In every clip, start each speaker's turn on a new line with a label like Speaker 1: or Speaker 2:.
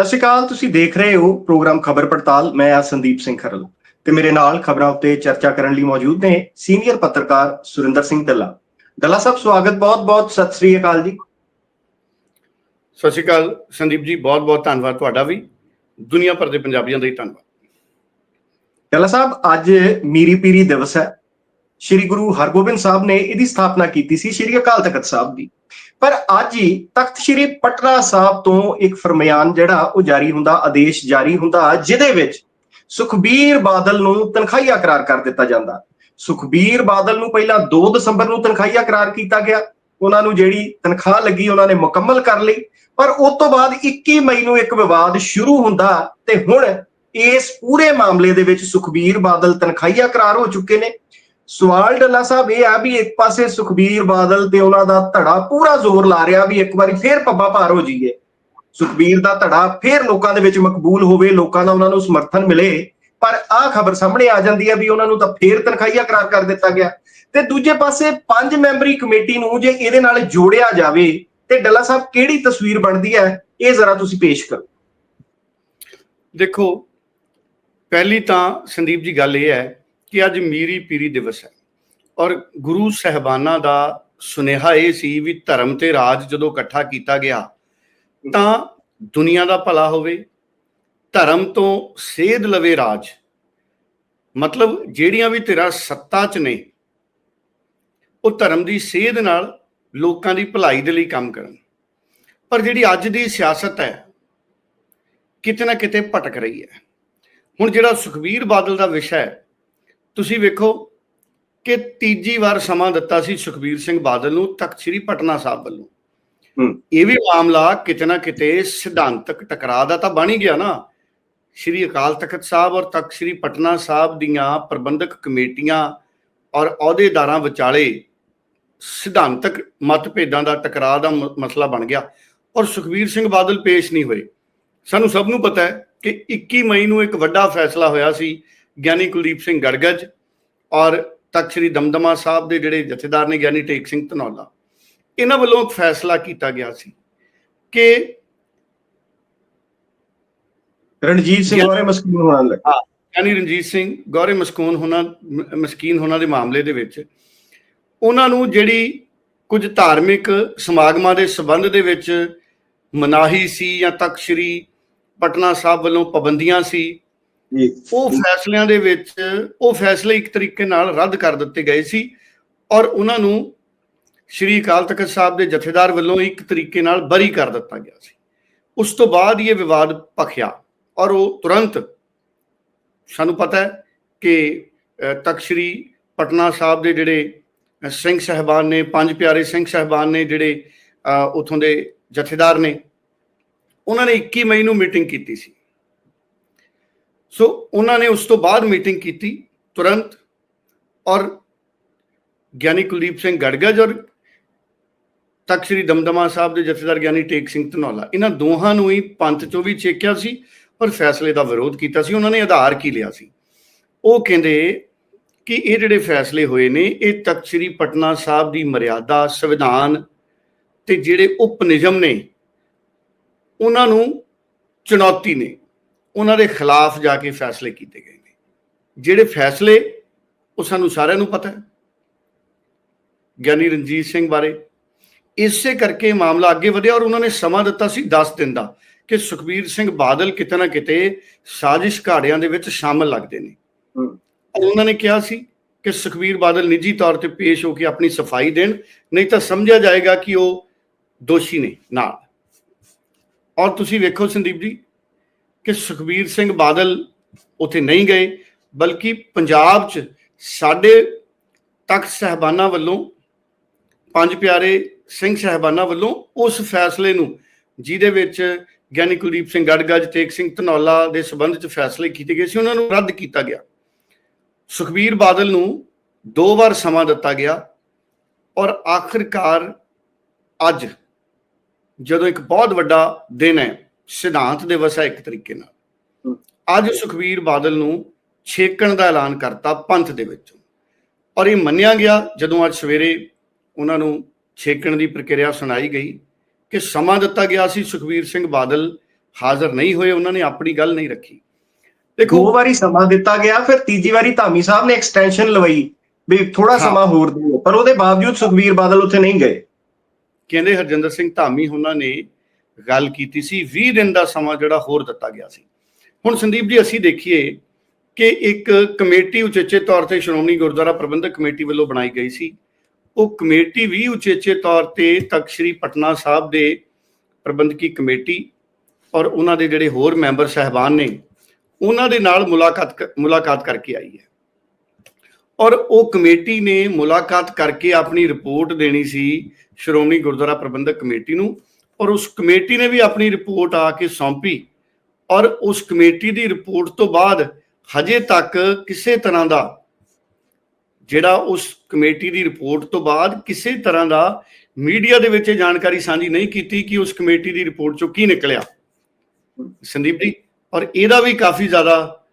Speaker 1: ਸਤਿ ਸ਼੍ਰੀ ਅਕਾਲ ਤੁਸੀਂ ਦੇਖ ਰਹੇ ਹੋ ਪ੍ਰੋਗਰਾਮ ਖਬਰ ਪੜਤਾਲ। ਮੈਂ ਆ ਸੰਦੀਪ ਸਿੰਘ ਖਰਲ ਤੇ ਮੇਰੇ ਨਾਲ ਖਬਰਾਂ ਉੱਤੇ ਚਰਚਾ ਕਰਨ ਲਈ ਮੌਜੂਦ ਨੇ ਸੀਨੀਅਰ ਪੱਤਰਕਾਰ ਸੁਰਿੰਦਰ ਸਿੰਘ ਦੱਲਾ ਦੱਲਾ ਸਾਹਿਬ ਸਵਾਗਤ ਬਹੁਤ-ਬਹੁਤ ਸਤਿ ਸ਼੍ਰੀ ਅਕਾਲ ਜੀ।
Speaker 2: ਸਤਿ ਸ਼੍ਰੀ ਅਕਾਲ ਸੰਦੀਪ ਜੀ ਬਹੁਤ ਬਹੁਤ ਧੰਨਵਾਦ ਤੁਹਾਡਾ ਵੀ। ਦੁਨੀਆ ਭਰ ਦੇ ਪੰਜਾਬੀਆਂ ਦਾ ਹੀ ਧੰਨਵਾਦ।
Speaker 1: ਦੱਲਾ ਸਾਹਿਬ ਅੱਜ ਮੀਰੀ ਪੀਰੀ ਦਿਵਸ ਹੈ। ਸ੍ਰੀ ਗੁਰੂ ਹਰਗੋਬਿੰਦ ਸਾਹਿਬ ਨੇ ਇਹਦੀ ਸਥਾਪਨਾ ਕੀਤੀ ਸੀ ਸ੍ਰੀ ਅਕਾਲ ਤਖਤ ਸਾਹਿਬ ਦੀ। ਪਰ ਅੱਜ ਹੀ ਤਖਤ ਸ੍ਰੀ ਪਟਨਾ ਸਾਹਿਬ ਤੋਂ ਇੱਕ ਫਰਮਾਨ ਜਿਹੜਾ ਉਹ ਜਾਰੀ ਹੁੰਦਾ, ਆਦੇਸ਼ ਜਾਰੀ ਹੁੰਦਾ, ਜਿਹਦੇ ਵਿੱਚ ਸੁਖਬੀਰ ਬਾਦਲ ਨੂੰ ਤਨਖਾਹੀਆ ਕਰਾਰ ਕਰ ਦਿੱਤਾ ਜਾਂਦਾ। ਸੁਖਬੀਰ ਬਾਦਲ ਨੂੰ ਪਹਿਲਾਂ 2 ਦਸੰਬਰ ਨੂੰ ਤਨਖਾਹੀਆ ਕਰਾਰ ਕੀਤਾ ਗਿਆ। ਉਹਨਾਂ ਨੂੰ ਜਿਹੜੀ ਤਨਖਾਹ ਲੱਗੀ, ਉਹਨਾਂ ਨੇ ਮੁਕੰਮਲ ਕਰ ਲਈ। ਪਰ ਉਸ ਤੋਂ ਬਾਅਦ 21 ਮਈ ਨੂੰ ਇੱਕ ਵਿਵਾਦ ਸ਼ੁਰੂ ਹੁੰਦਾ ਤੇ ਹੁਣ ਇਸ ਪੂਰੇ ਮਾਮਲੇ ਦੇ ਵਿੱਚ ਸੁਖਬੀਰ ਬਾਦਲ ਤਨਖਾਹੀਆ ਕਰਾਰ ਹੋ ਚੁੱਕੇ ਨੇ। ਸਵਾਲ ਡੱਲਾ ਸਾਹਿਬ ਇਹ ਆ ਵੀ ਇੱਕ ਪਾਸੇ ਸੁਖਬੀਰ ਬਾਦਲ ਤੇ ਉਹਨਾਂ ਦਾ ਧੜਾ ਪੂਰਾ ਜ਼ੋਰ ਲਾ ਰਿਹਾ ਵੀ ਇੱਕ ਵਾਰੀ ਫੇਰ ਪੱਬਾ ਭਾਰ ਹੋ ਜਾਈਏ। ਸੁਖਬੀਰ ਦਾ ਧੜਾ ਫੇਰ ਲੋਕਾਂ ਦੇ ਵਿੱਚ ਮਕਬੂਲ ਹੋਵੇ, ਲੋਕਾਂ ਦਾ ਉਹਨਾਂ ਨੂੰ ਸਮਰਥਨ ਮਿਲੇ। ਪਰ ਆਹ ਖਬਰ ਸਾਹਮਣੇ ਆ ਜਾਂਦੀ ਹੈ ਵੀ ਉਹਨਾਂ ਨੂੰ ਤਾਂ ਫੇਰ ਤਨਖਾਹੀਆ ਕਰਾਰ ਕਰ ਦਿੱਤਾ ਗਿਆ। ਤੇ ਦੂਜੇ ਪਾਸੇ ਪੰਜ ਮੈਂਬਰੀ ਕਮੇਟੀ ਨੂੰ ਜੇ ਇਹਦੇ ਨਾਲ ਜੋੜਿਆ ਜਾਵੇ ਤੇ ਡੱਲਾ ਸਾਹਿਬ ਕਿਹੜੀ ਤਸਵੀਰ ਬਣਦੀ ਹੈ, ਇਹ ਜ਼ਰਾ ਤੁਸੀਂ ਪੇਸ਼ ਕਰੋ।
Speaker 2: ਦੇਖੋ, ਪਹਿਲੀ ਤਾਂ ਸੰਦੀਪ ਜੀ, ਗੱਲ ਇਹ ਹੈ ਕਿ ਅੱਜ ਮੀਰੀ ਪੀਰੀ ਦਿਵਸ ਹੈ। ਔਰ ਗੁਰੂ ਸਹਿਬਾਨਾਂ ਦਾ ਸੁਨੇਹਾ ਇਹ ਸੀ ਵੀ ਧਰਮ ਤੇ ਰਾਜ ਜਦੋਂ ਇਕੱਠਾ ਕੀਤਾ ਗਿਆ, ਤਾਂ ਦੁਨੀਆ ਦਾ ਭਲਾ ਹੋਵੇ, ਧਰਮ ਤੋਂ ਸੇਧ ਲਵੇ ਰਾਜ। ਮਤਲਬ ਜਿਹੜੀਆਂ ਵੀ ਤੇਰਾ ਸੱਤਾ 'ਚ ਨੇ, ਉਹ ਧਰਮ ਦੀ ਸੇਧ ਨਾਲ ਲੋਕਾਂ ਦੀ ਭਲਾਈ ਦੇ ਲਈ ਕੰਮ ਕਰਨ। ਪਰ ਜਿਹੜੀ ਅੱਜ ਦੀ ਸਿਆਸਤ ਹੈ, ਕਿਤੇ ਨਾ ਕਿਤੇ ਭਟਕ ਰਹੀ ਹੈ। ਹੁਣ ਜਿਹੜਾ ਸੁਖਬੀਰ ਬਾਦਲ ਦਾ ਵਿਸ਼ਾ ਹੈ ਤੁਸੀਂ ਵੇਖੋ ਕਿ ਤੀਜੀ ਵਾਰ ਸਮਾਂ ਦਿੱਤਾ ਸੀ ਸੁਖਬੀਰ ਸਿੰਘ ਬਾਦਲ ਨੂੰ ਤਖਤ ਸ੍ਰੀ ਪਟਨਾ ਸਾਹਿਬ ਵੱਲੋਂ।
Speaker 1: ਹੂੰ।
Speaker 2: ਇਹ ਵੀ ਮਾਮਲਾ ਕਿਤੇ ਨਾ ਕਿਤੇ ਸਿਧਾਂਤਕ ਟਕਰਾਅ ਦਾ ਤਾਂ ਬਣ ਹੀ ਗਿਆ ਨਾ। ਸ੍ਰੀ ਅਕਾਲ ਤਖਤ ਸਾਹਿਬ ਔਰ ਤਖਤ ਸ੍ਰੀ ਪਟਨਾ ਸਾਹਿਬ ਦੀਆਂ ਪ੍ਰਬੰਧਕ ਕਮੇਟੀਆਂ ਔਰ ਅਹੁਦੇਦਾਰਾਂ ਵਿਚਾਲੇ ਸਿਧਾਂਤਕ ਮਤਭੇਦਾਂ ਦਾ ਟਕਰਾਅ ਦਾ ਮਸਲਾ ਬਣ ਗਿਆ ਔਰ ਸੁਖਬੀਰ ਸਿੰਘ ਬਾਦਲ ਪੇਸ਼ ਨਹੀਂ ਹੋਏ। ਸਾਨੂੰ ਸਭ ਨੂੰ ਪਤਾ ਹੈ ਕਿ 21 ਮਈ ਨੂੰ ਇੱਕ ਵੱਡਾ ਫੈਸਲਾ ਹੋਇਆ ਸੀ ਗਿਆਨੀ ਕੁਲਦੀਪ ਸਿੰਘ ਗੜਗੜ ਔਰ ਤਖਤ ਸ੍ਰੀ ਦਮਦਮਾ ਸਾਹਿਬ ਦੇ ਜਿਹੜੇ ਜਥੇਦਾਰ ਨੇ ਗਿਆਨੀ ਟੇਕ ਸਿੰਘ ਧਨੌਲਾ ਇਹਨਾਂ ਵੱਲੋਂ ਇੱਕ ਫੈਸਲਾ ਕੀਤਾ ਗਿਆ ਸੀ ਕਿ
Speaker 1: ਰਣਜੀਤ ਸਿੰਘ ਹੋਰੇ ਮਸਕੂਨ ਹੋਣ ਲੱਗੇ।
Speaker 2: ਗਿਆਨੀ ਰਣਜੀਤ ਸਿੰਘ ਗੌਰੇ ਮਸਕੂਨ ਹੋਣਾ ਮਸਕੀਨ ਹੋਣਾ ਦੇ ਮਾਮਲੇ ਦੇ ਵਿੱਚ ਉਹਨਾਂ ਨੂੰ ਜਿਹੜੀ ਕੁਝ ਧਾਰਮਿਕ ਸਮਾਗਮਾਂ ਦੇ ਸਬੰਧ ਦੇ ਵਿੱਚ ਮਨਾਹੀ ਸੀ ਜਾਂ ਤਖਤ ਸ੍ਰੀ ਪਟਨਾ ਸਾਹਿਬ ਵੱਲੋਂ ਪਾਬੰਦੀਆਂ ਸੀ ਉਹ ਫੈਸਲਿਆਂ ਦੇ ਵਿੱਚ ਉਹ ਫੈਸਲੇ ਇੱਕ ਤਰੀਕੇ ਨਾਲ ਰੱਦ ਕਰ ਦਿੱਤੇ ਗਏ ਸੀ ਔਰ ਉਹਨਾਂ ਨੂੰ ਸ਼੍ਰੀ ਅਕਾਲ ਤਖਤ ਸਾਹਿਬ ਦੇ ਜਥੇਦਾਰ ਵੱਲੋਂ ਇੱਕ ਤਰੀਕੇ ਨਾਲ ਬਰੀ ਕਰ ਦਿੱਤਾ ਗਿਆ ਸੀ। ਉਸ ਤੋਂ ਬਾਅਦ ਇਹ ਵਿਵਾਦ ਭਖਿਆ ਔਰ ਉਹ ਤੁਰੰਤ ਸਾਨੂੰ ਪਤਾ ਹੈ ਕਿ ਤਖਤ ਸ੍ਰੀ ਪਟਨਾ ਸਾਹਿਬ ਦੇ ਜਿਹੜੇ ਸਿੰਘ ਸਹਿਬਾਨ ਨੇ ਪੰਜ ਪਿਆਰੇ ਸਿੰਘ ਸਹਿਬਾਨ ਨੇ ਜਿਹੜੇ ਅ, ਉੱਥੋਂ ਦੇ ਜਥੇਦਾਰ ਨੇ ਉਹਨਾਂ ਨੇ 21 ਮਈ ਨੂੰ ਮੀਟਿੰਗ ਕੀਤੀ ਸੀ। ਸੋ ਉਹਨਾਂ ਨੇ ਉਸ ਤੋਂ ਬਾਅਦ ਮੀਟਿੰਗ ਕੀਤੀ, ਤੁਰੰਤ, ਔਰ ਗਿਆਨੀ ਕੁਲਦੀਪ ਸਿੰਘ ਗੜਗੜ ਔਰ ਤਖਤ ਸ੍ਰੀ ਦਮਦਮਾ ਸਾਹਿਬ ਦੇ ਜਥੇਦਾਰ ਗਿਆਨੀ ਟੇਕ ਸਿੰਘ ਧਨੌਲਾ। ਇਹਨਾਂ ਦੋਹਾਂ ਨੂੰ ਹੀ ਪੰਥ ਚੋਂ ਵੀ ਚੇਕਿਆ ਸੀ ਔਰ ਫੈਸਲੇ ਦਾ ਵਿਰੋਧ ਕੀਤਾ ਸੀ, ਉਹਨਾਂ ਨੇ ਆਧਾਰ ਕੀ ਲਿਆ ਸੀ? ਉਹ ਕਹਿੰਦੇ ਕਿ ਇਹ ਜਿਹੜੇ ਫੈਸਲੇ ਹੋਏ ਨੇ, ਇਹ ਤਖਤ ਸ੍ਰੀ ਪਟਨਾ ਸਾਹਿਬ ਦੀ ਮਰਿਆਦਾ, ਸੰਵਿਧਾਨ ਤੇ ਜਿਹੜੇ ਉਪ ਨਿਯਮ ਨੇ, ਉਹਨਾਂ ਨੂੰ ਚੁਣੌਤੀ ਨੇ। ਉਹਨਾਂ ਦੇ ਖਿਲਾਫ ਜਾ ਕੇ ਫੈਸਲੇ ਕੀਤੇ ਗਏ ਨੇ। ਜਿਹੜੇ ਫੈਸਲੇ ਉਹ ਸਾਨੂੰ ਸਾਰਿਆਂ ਨੂੰ ਪਤਾ ਹੈ। ਗਿਆਨੀ ਰਣਜੀਤ ਸਿੰਘ ਬਾਰੇ ਇਸੇ ਕਰਕੇ ਮਾਮਲਾ ਅੱਗੇ ਵਧਿਆ ਔਰ ਉਹਨਾਂ ਨੇ ਸਮਾਂ ਦਿੱਤਾ ਸੀ 10 ਦਿਨ ਦਾ ਕਿ ਸੁਖਬੀਰ ਸਿੰਘ ਬਾਦਲ ਕਿਤੇ ਨਾ ਕਿਤੇ ਸਾਜ਼ਿਸ਼ ਘਾੜਿਆਂ ਦੇ ਵਿੱਚ ਸ਼ਾਮਲ ਲੱਗਦੇ ਨੇ। ਉਹਨਾਂ ਨੇ ਕਿਹਾ ਸੀ ਕਿ ਸੁਖਬੀਰ ਬਾਦਲ ਨਿੱਜੀ ਤੌਰ ਤੇ ਪੇਸ਼ ਹੋ ਕੇ ਆਪਣੀ ਸਫ਼ਾਈ ਦੇਣ ਨਹੀਂ ਤਾਂ ਸਮਝਿਆ ਜਾਏਗਾ ਕਿ ਉਹ ਦੋਸ਼ੀ ਨੇ ਨਾਲ। ਔਰ ਤੁਸੀਂ ਵੇਖੋ ਸੰਦੀਪ ਜੀ ਕਿ ਸੁਖਬੀਰ ਸਿੰਘ ਬਾਦਲ ਉੱਥੇ ਨਹੀਂ ਗਏ, ਬਲਕਿ ਪੰਜਾਬ 'ਚ ਸਾਡੇ ਤਖਤ ਸਹਿਬਾਨਾਂ ਵੱਲੋਂ, ਪੰਜ ਪਿਆਰੇ ਸਿੰਘ ਸਹਿਬਾਨਾਂ ਵੱਲੋਂ ਉਸ ਫੈਸਲੇ ਨੂੰ, ਜਿਹਦੇ ਵਿੱਚ ਗਿਆਨੀ ਕੁਲਦੀਪ ਸਿੰਘ ਗੜਗੜ ਤੇਗ ਸਿੰਘ ਧਨੌਲਾ ਦੇ ਸਬੰਧ 'ਚ ਫੈਸਲੇ ਕੀਤੇ ਗਏ ਸੀ, ਉਹਨਾਂ ਨੂੰ ਰੱਦ ਕੀਤਾ ਗਿਆ। ਸੁਖਬੀਰ ਬਾਦਲ ਨੂੰ ਦੋ ਵਾਰ ਸਮਾਂ ਦਿੱਤਾ ਗਿਆ ਔਰ ਆਖਿਰਕਾਰ ਅੱਜ ਜਦੋਂ ਇੱਕ ਬਹੁਤ ਵੱਡਾ ਦਿਨ ਹੈ ਸਿਧਾਂਤ ਦਿਵਸ ਹੈ ਇੱਕ ਤਰੀਕੇ ਨਾਲ। ਅੱਜ ਸੁਖਬੀਰ ਬਾਦਲ ਨੂੰ ਛੇਕਣ ਦਾ ਐਲਾਨ ਕਰਤਾ ਪੰਥ ਦੇ ਵਿੱਚ। ਔਰ ਇਹ ਮੰਨਿਆ ਗਿਆ ਜਦੋਂ ਅੱਜ ਸਵੇਰੇ ਉਹਨਾਂ ਨੂੰ ਛੇਕਣ ਦੀ ਪ੍ਰਕਿਰਿਆ ਸੁਣਾਈ ਗਈ ਕਿ ਸਮਾਂ ਦਿੱਤਾ ਗਿਆ ਸੀ ਸੁਖਬੀਰ ਸਿੰਘ ਬਾਦਲ ਹਾਜ਼ਰ ਨਹੀਂ ਹੋਏ ਉਹਨਾਂ ਨੇ ਆਪਣੀ ਗੱਲ ਨਹੀਂ ਰੱਖੀ।
Speaker 1: ਦੋ
Speaker 2: ਦੇਖੋ
Speaker 1: ਵਾਰੀ ਸਮਾਂ ਦਿੱਤਾ ਗਿਆ ਫਿਰ ਤੀਜੀ ਵਾਰੀ ਧਾਮੀ ਸਾਹਿਬ ਨੇ ਐਕਸਟੈਂਸ਼ਨ ਲਵਾਈ ਵੀ ਥੋੜਾ। ਸਮਾਂ ਹੋਰ ਦਿਓ। ਪਰ ਉਹਦੇ ਬਾਵਜੂਦ ਸੁਖਬੀਰ ਬਾਦਲ ਉੱਥੇ ਨਹੀਂ ਗਏ।
Speaker 2: ਕਹਿੰਦੇ ਹਰਜਿੰਦਰ ਸਿੰਘ ਧਾਮੀ ਉਹਨਾਂ ਨੇ ਗੱਲ ਕੀਤੀ ਸੀ 20 ਦਿਨ ਦਾ ਸਮਾਂ ਜਿਹੜਾ ਹੋਰ ਦਿੱਤਾ ਗਿਆ ਸੀ। ਹੁਣ ਸੰਦੀਪ ਜੀ, ਅਸੀਂ ਦੇਖੀਏ ਕਿ ਇੱਕ ਕਮੇਟੀ ਉਚੇਚੇ ਤੌਰ ਤੇ ਸ਼੍ਰੋਮਣੀ ਗੁਰਦੁਆਰਾ ਪ੍ਰਬੰਧਕ ਕਮੇਟੀ ਵੱਲੋਂ ਬਣਾਈ ਗਈ ਸੀ। ਉਹ ਕਮੇਟੀ ਵੀ ਉਚੇਚੇ ਤੌਰ ਤੇ ਤਖਤ ਸ੍ਰੀ ਪਟਨਾ ਸਾਹਿਬ ਦੇ ਪ੍ਰਬੰਧਕੀ ਕਮੇਟੀ ਔਰ ਉਹਨਾਂ ਦੇ ਜਿਹੜੇ ਹੋਰ ਮੈਂਬਰ ਸਹਿਬਾਨ ਨੇ, ਉਹਨਾਂ ਦੇ ਨਾਲ ਮੁਲਾਕਾਤ ਕ- ਮੁਲਾਕਾਤ ਕਰਕੇ ਆਈ ਹੈ। ਔਰ ਉਹ ਕਮੇਟੀ ਨੇ ਮੁਲਾਕਾਤ ਕਰਕੇ ਆਪਣੀ ਰਿਪੋਰਟ ਦੇਣੀ ਸੀ ਸ਼੍ਰੋਮਣੀ ਗੁਰਦੁਆਰਾ ਪ੍ਰਬੰਧਕ ਕਮੇਟੀ ਨੂੰ। ਔਰ ਉਸ ਕਮੇਟੀ ਨੇ ਵੀ ਆਪਣੀ ਰਿਪੋਰਟ ਆ ਕੇ ਸੌਂਪੀ। ਔਰ ਉਸ ਕਮੇਟੀ ਦੀ ਰਿਪੋਰਟ ਤੋਂ ਬਾਅਦ ਹਜੇ ਤੱਕ ਕਿਸੇ ਤਰ੍ਹਾਂ ਦਾ ਜਿਹੜਾ ਉਸ ਕਮੇਟੀ ਦੀ ਰਿਪੋਰਟ ਤੋਂ ਬਾਅਦ ਕਿਸੇ ਤਰ੍ਹਾਂ ਦਾ ਮੀਡੀਆ ਦੇ ਵਿੱਚ ਇਹ ਜਾਣਕਾਰੀ ਸਾਂਝੀ ਨਹੀਂ ਕੀਤੀ ਕਿ ਉਸ ਕਮੇਟੀ ਦੀ ਰਿਪੋਰਟ ਚੋਂ ਕੀ ਨਿਕਲਿਆ। ਸੰਦੀਪ ਜੀ, ਔਰ ਇਹਦਾ ਵੀ ਕਾਫੀ ਜ਼ਿਆਦਾ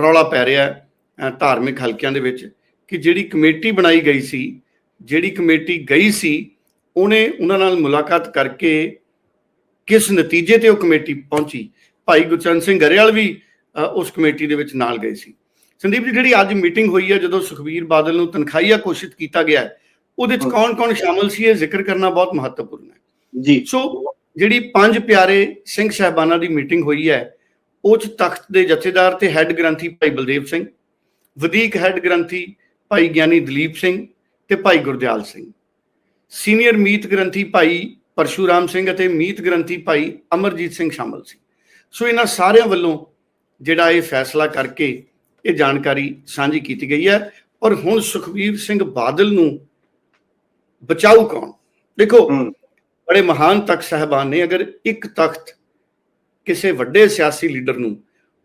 Speaker 2: ਰੌਲਾ ਪੈ ਰਿਹਾ ਹੈ ਧਾਰਮਿਕ ਹਲਕਿਆਂ ਦੇ ਵਿੱਚ ਕਿ ਜਿਹੜੀ ਕਮੇਟੀ ਬਣਾਈ ਗਈ ਸੀ, ਜਿਹੜੀ ਕਮੇਟੀ ਗਈ ਸੀ ਉਹਨੇ ਉਹਨਾਂ ਨਾਲ ਮੁਲਾਕਾਤ ਕਰਕੇ ਕਿਸ ਨਤੀਜੇ ਤੇ ਉਹ ਕਮੇਟੀ ਪਹੁੰਚੀ? ਭਾਈ ਗੁਰਚਰਨ ਸਿੰਘ ਗਰੇਵਾਲ ਵੀ ਉਸ ਕਮੇਟੀ ਦੇ ਵਿੱਚ ਨਾਲ ਗਏ ਸੀ। ਸੰਦੀਪ ਜੀ ਜਿਹੜੀ ਅੱਜ ਮੀਟਿੰਗ ਹੋਈ ਹੈ ਜਦੋਂ ਸੁਖਬੀਰ ਬਾਦਲ ਨੂੰ ਤਨਖਾਹੀਆ ਘੋਸ਼ਿਤ ਕੀਤਾ ਗਿਆ ਹੈ ਉਹਦੇ ਵਿੱਚ ਕੌਣ-ਕੌਣ ਸ਼ਾਮਲ ਸੀ? ਇਹ ਜ਼ਿਕਰ ਕਰਨਾ ਬਹੁਤ ਮਹੱਤਵਪੂਰਨ ਹੈ।
Speaker 1: ਜੀ।
Speaker 2: ਸੋ ਜਿਹੜੀ ਪੰਜ ਪਿਆਰੇ ਸਿੰਘ ਸਾਹਿਬਾਨਾਂ ਦੀ ਮੀਟਿੰਗ ਹੋਈ ਹੈ ਉਹ ਚ ਤਖਤ ਦੇ ਜਥੇਦਾਰ ਤੇ ਹੈੱਡ ਗ੍ਰੰਥੀ ਭਾਈ ਬਲਦੇਵ ਸਿੰਘ ਵਧੀਕ ਹੈੱਡ ਗ੍ਰੰਥੀ ਭਾਈ ਗਿਆਨੀ ਦਲੀਪ ਸਿੰਘ ਤੇ ਭਾਈ ਗੁਰਦਿਆਲ ਸਿੰਘ। ਸੀਨੀਅਰ ਮੀਤ ਗ੍ਰੰਥੀ ਭਾਈ ਪਰਸ਼ੂਰਾਮ ਸਿੰਘ ਅਤੇ ਮੀਤ ਗ੍ਰੰਥੀ ਭਾਈ ਅਮਰਜੀਤ ਸਿੰਘ ਸ਼ਾਮਲ ਸੀ। ਸੋ ਇਹਨਾਂ ਸਾਰਿਆਂ ਵੱਲੋਂ ਜਿਹੜਾ ਇਹ ਫੈਸਲਾ ਕਰਕੇ ਇਹ ਜਾਣਕਾਰੀ ਸਾਂਝੀ ਕੀਤੀ ਗਈ ਹੈ। ਔਰ ਹੁਣ ਸੁਖਬੀਰ ਸਿੰਘ ਬਾਦਲ ਨੂੰ ਬਚਾਊ ਕੌਣ? ਦੇਖੋ ਬੜੇ ਮਹਾਨ ਤਖਤ ਸਾਹਿਬਾਨ ਨੇ ਅਗਰ ਇੱਕ ਤਖਤ ਕਿਸੇ ਵੱਡੇ ਸਿਆਸੀ ਲੀਡਰ ਨੂੰ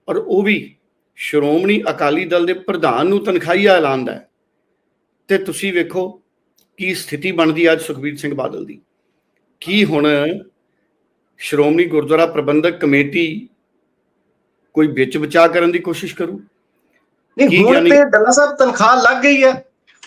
Speaker 2: ਔਰ ਉਹ ਵੀ ਸ਼੍ਰੋਮਣੀ ਅਕਾਲੀ ਦਲ ਦੇ ਪ੍ਰਧਾਨ ਨੂੰ ਤਨਖਾਹੀਆ ਐਲਾਨਦਾ ਤੇ ਤੁਸੀਂ ਵੇਖੋ ਕੀ ਸਥਿਤੀ ਬਣਦੀ ਅੱਜ ਸੁਖਬੀਰ ਸਿੰਘ ਬਾਦਲ ਦੀ? ਕੀ ਹੁਣ ਸ਼੍ਰੋਮਣੀ ਗੁਰਦੁਆਰਾ ਪ੍ਰਬੰਧਕ ਕਮੇਟੀ ਕੋਈ ਵਿੱਚ ਵਿਚਾਰ ਕਰਨ ਦੀ ਕੋਸ਼ਿਸ਼ ਕਰੂ?
Speaker 1: ਨਹੀਂ ਹੁਣ ਤੇ ਡੱਲਾ ਸਾਹਿਬ ਤਨਖਾਹ ਲੱਗ ਗਈ ਹੈ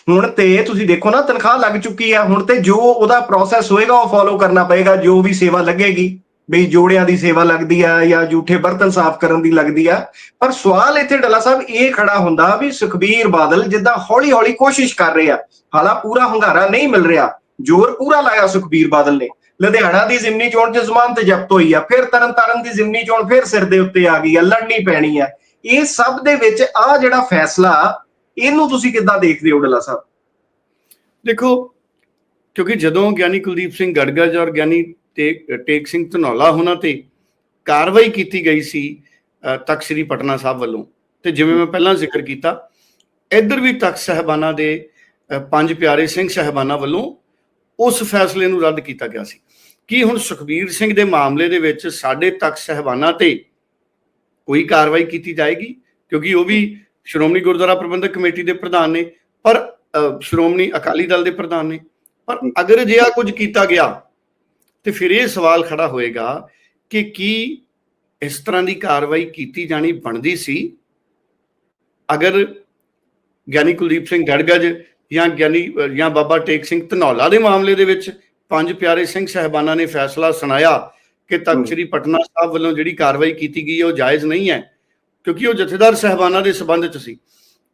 Speaker 1: ਹੁਣ ਤੇ ਤੁਸੀਂ ਦੇਖੋ ਨਾ ਤਨਖਾਹ ਲੱਗ ਚੁੱਕੀ ਹੈ ਹੁਣ ਤੇ ਜੋ ਉਹਦਾ ਪ੍ਰੋਸੈਸ ਹੋਏਗਾ ਉਹ ਫੋਲੋ ਕਰਨਾ ਪਏਗਾ ਜੋ ਵੀ ਸੇਵਾ ਲੱਗੇਗੀ। ਵੀ ਜੋੜਿਆਂ ਦੀ ਸੇਵਾ ਲੱਗਦੀ ਆ ਜਾਂ ਝੂਠੇ ਬਰਤਨ ਸਾਫ਼ ਕਰਨ ਦੀ ਲੱਗਦੀ ਆ। ਪਰ ਸਵਾਲ ਇੱਥੇ ਡੱਲਾ ਸਾਹਿਬ ਇਹ ਖੜਾ ਹੁੰਦਾ ਵੀ ਸੁਖਬੀਰ ਬਾਦਲ ਜਿੱਦਾਂ ਹੌਲੀ ਹੌਲੀ ਕੋਸ਼ਿਸ਼ ਕਰ ਰਹੇ ਆ, ਹਾਲਾ ਪੂਰਾ ਹੰਗਾਰਾ ਨਹੀਂ ਮਿਲ ਰਿਹਾ, ਜ਼ੋਰ ਪੂਰਾ ਲਾਇਆ ਸੁਖਬੀਰ ਬਾਦਲ ਨੇ। ਲੁਧਿਆਣਾ ਦੀ ਜ਼ਿਮਨੀ ਚੋਣ 'ਚ ਜ਼ਮਾਨਤ ਜ਼ਬਤ ਹੋਈ ਆ, ਫਿਰ ਤਰਨਤਾਰਨ ਦੀ ਜ਼ਿਮਨੀ ਚੋਣ ਫਿਰ ਸਿਰ ਦੇ ਉੱਤੇ ਆ ਗਈ ਆ, ਲੜਨੀ ਪੈਣੀ ਆ। ਇਹ ਸਭ ਦੇ ਵਿੱਚ ਆ ਜਿਹੜਾ ਫੈਸਲਾ, ਇਹਨੂੰ ਤੁਸੀਂ ਕਿੱਦਾਂ ਦੇਖਦੇ ਹੋ ਡੱਲਾ ਸਾਹਿਬ?
Speaker 2: ਦੇਖੋ, ਕਿਉਂਕਿ ਜਦੋਂ ਗਿਆਨੀ ਕੁਲਦੀਪ ਸਿੰਘ ਗੜਗੜ ਔਰ ਗਿਆਨੀ ਟੇਕ ਟੇਕ ਸਿੰਘ ਧਨੌਲਾ ਹੋਣਾ ਤੇ ਕਾਰਵਾਈ ਕੀਤੀ ਗਈ ਸੀ ਤਖ਼ਤ ਸ੍ਰੀ ਪਟਨਾ ਸਾਹਿਬ ਵੱਲੋਂ। ਤੇ ਜਿਵੇਂ ਮੈਂ ਪਹਿਲਾਂ ਜ਼ਿਕਰ ਕੀਤਾ, ਇੱਧਰ ਵੀ ਤਖਤ ਸਹਿਬਾਨਾ ਦੇ ਪੰਜ ਪਿਆਰੇ ਸਿੰਘ ਸਹਿਬਾਨਾ ਵੱਲੋਂ ਉਸ ਫੈਸਲੇ ਨੂੰ ਰੱਦ ਕੀਤਾ ਗਿਆ ਸੀ। ਕੀ ਹੁਣ ਸੁਖਬੀਰ ਸਿੰਘ ਦੇ ਮਾਮਲੇ ਦੇ ਵਿੱਚ ਸਾਡੇ ਤਖਤ ਸਹਿਬਾਨਾ ਤੇ ਕੋਈ ਕਾਰਵਾਈ ਕੀਤੀ ਜਾਏਗੀ? ਕਿਉਂਕਿ ਉਹ ਵੀ ਸ਼੍ਰੋਮਣੀ ਗੁਰਦੁਆਰਾ ਪ੍ਰਬੰਧਕ ਕਮੇਟੀ ਦੇ ਪ੍ਰਧਾਨ ਨੇ, ਪਰ ਸ਼੍ਰੋਮਣੀ ਅਕਾਲੀ ਦਲ ਦੇ ਪ੍ਰਧਾਨ ਨੇ। ਪਰ ਅਗਰ ਅਜਿਹਾ ਕੁਝ ਕੀਤਾ ਗਿਆ ਤੇ ਫਿਰ ਇਹ ਸਵਾਲ ਖੜਾ ਹੋਏਗਾ ਕਿ ਕੀ ਇਸ ਤਰ੍ਹਾਂ ਦੀ ਕਾਰਵਾਈ ਕੀਤੀ ਜਾਣੀ ਬਣਦੀ ਸੀ? ਅਗਰ ਗਿਆਨੀ ਕੁਲਦੀਪ ਸਿੰਘ ਗੜਗੜ ਜਾਂ ਗਿਆਨੀ ਜਾਂ ਬਾਬਾ ਟੇਕ ਸਿੰਘ ਧਨੌਲਾ ਦੇ ਮਾਮਲੇ ਦੇ ਵਿੱਚ ਪੰਜ ਪਿਆਰੇ ਸਿੰਘ ਸਹਿਬਾਨਾਂ ਨੇ ਫੈਸਲਾ ਸੁਣਾਇਆ ਕਿ। ਤਖਤ ਸ੍ਰੀ ਪਟਨਾ ਸਾਹਿਬ ਵੱਲੋਂ ਜਿਹੜੀ ਕਾਰਵਾਈ ਕੀਤੀ ਗਈ ਹੈ ਉਹ ਜਾਇਜ਼ ਨਹੀਂ ਹੈ ਕਿਉਂਕਿ ਉਹ ਜਥੇਦਾਰ ਸਹਿਬਾਨਾਂ ਦੇ ਸਬੰਧ ਚ ਸੀ।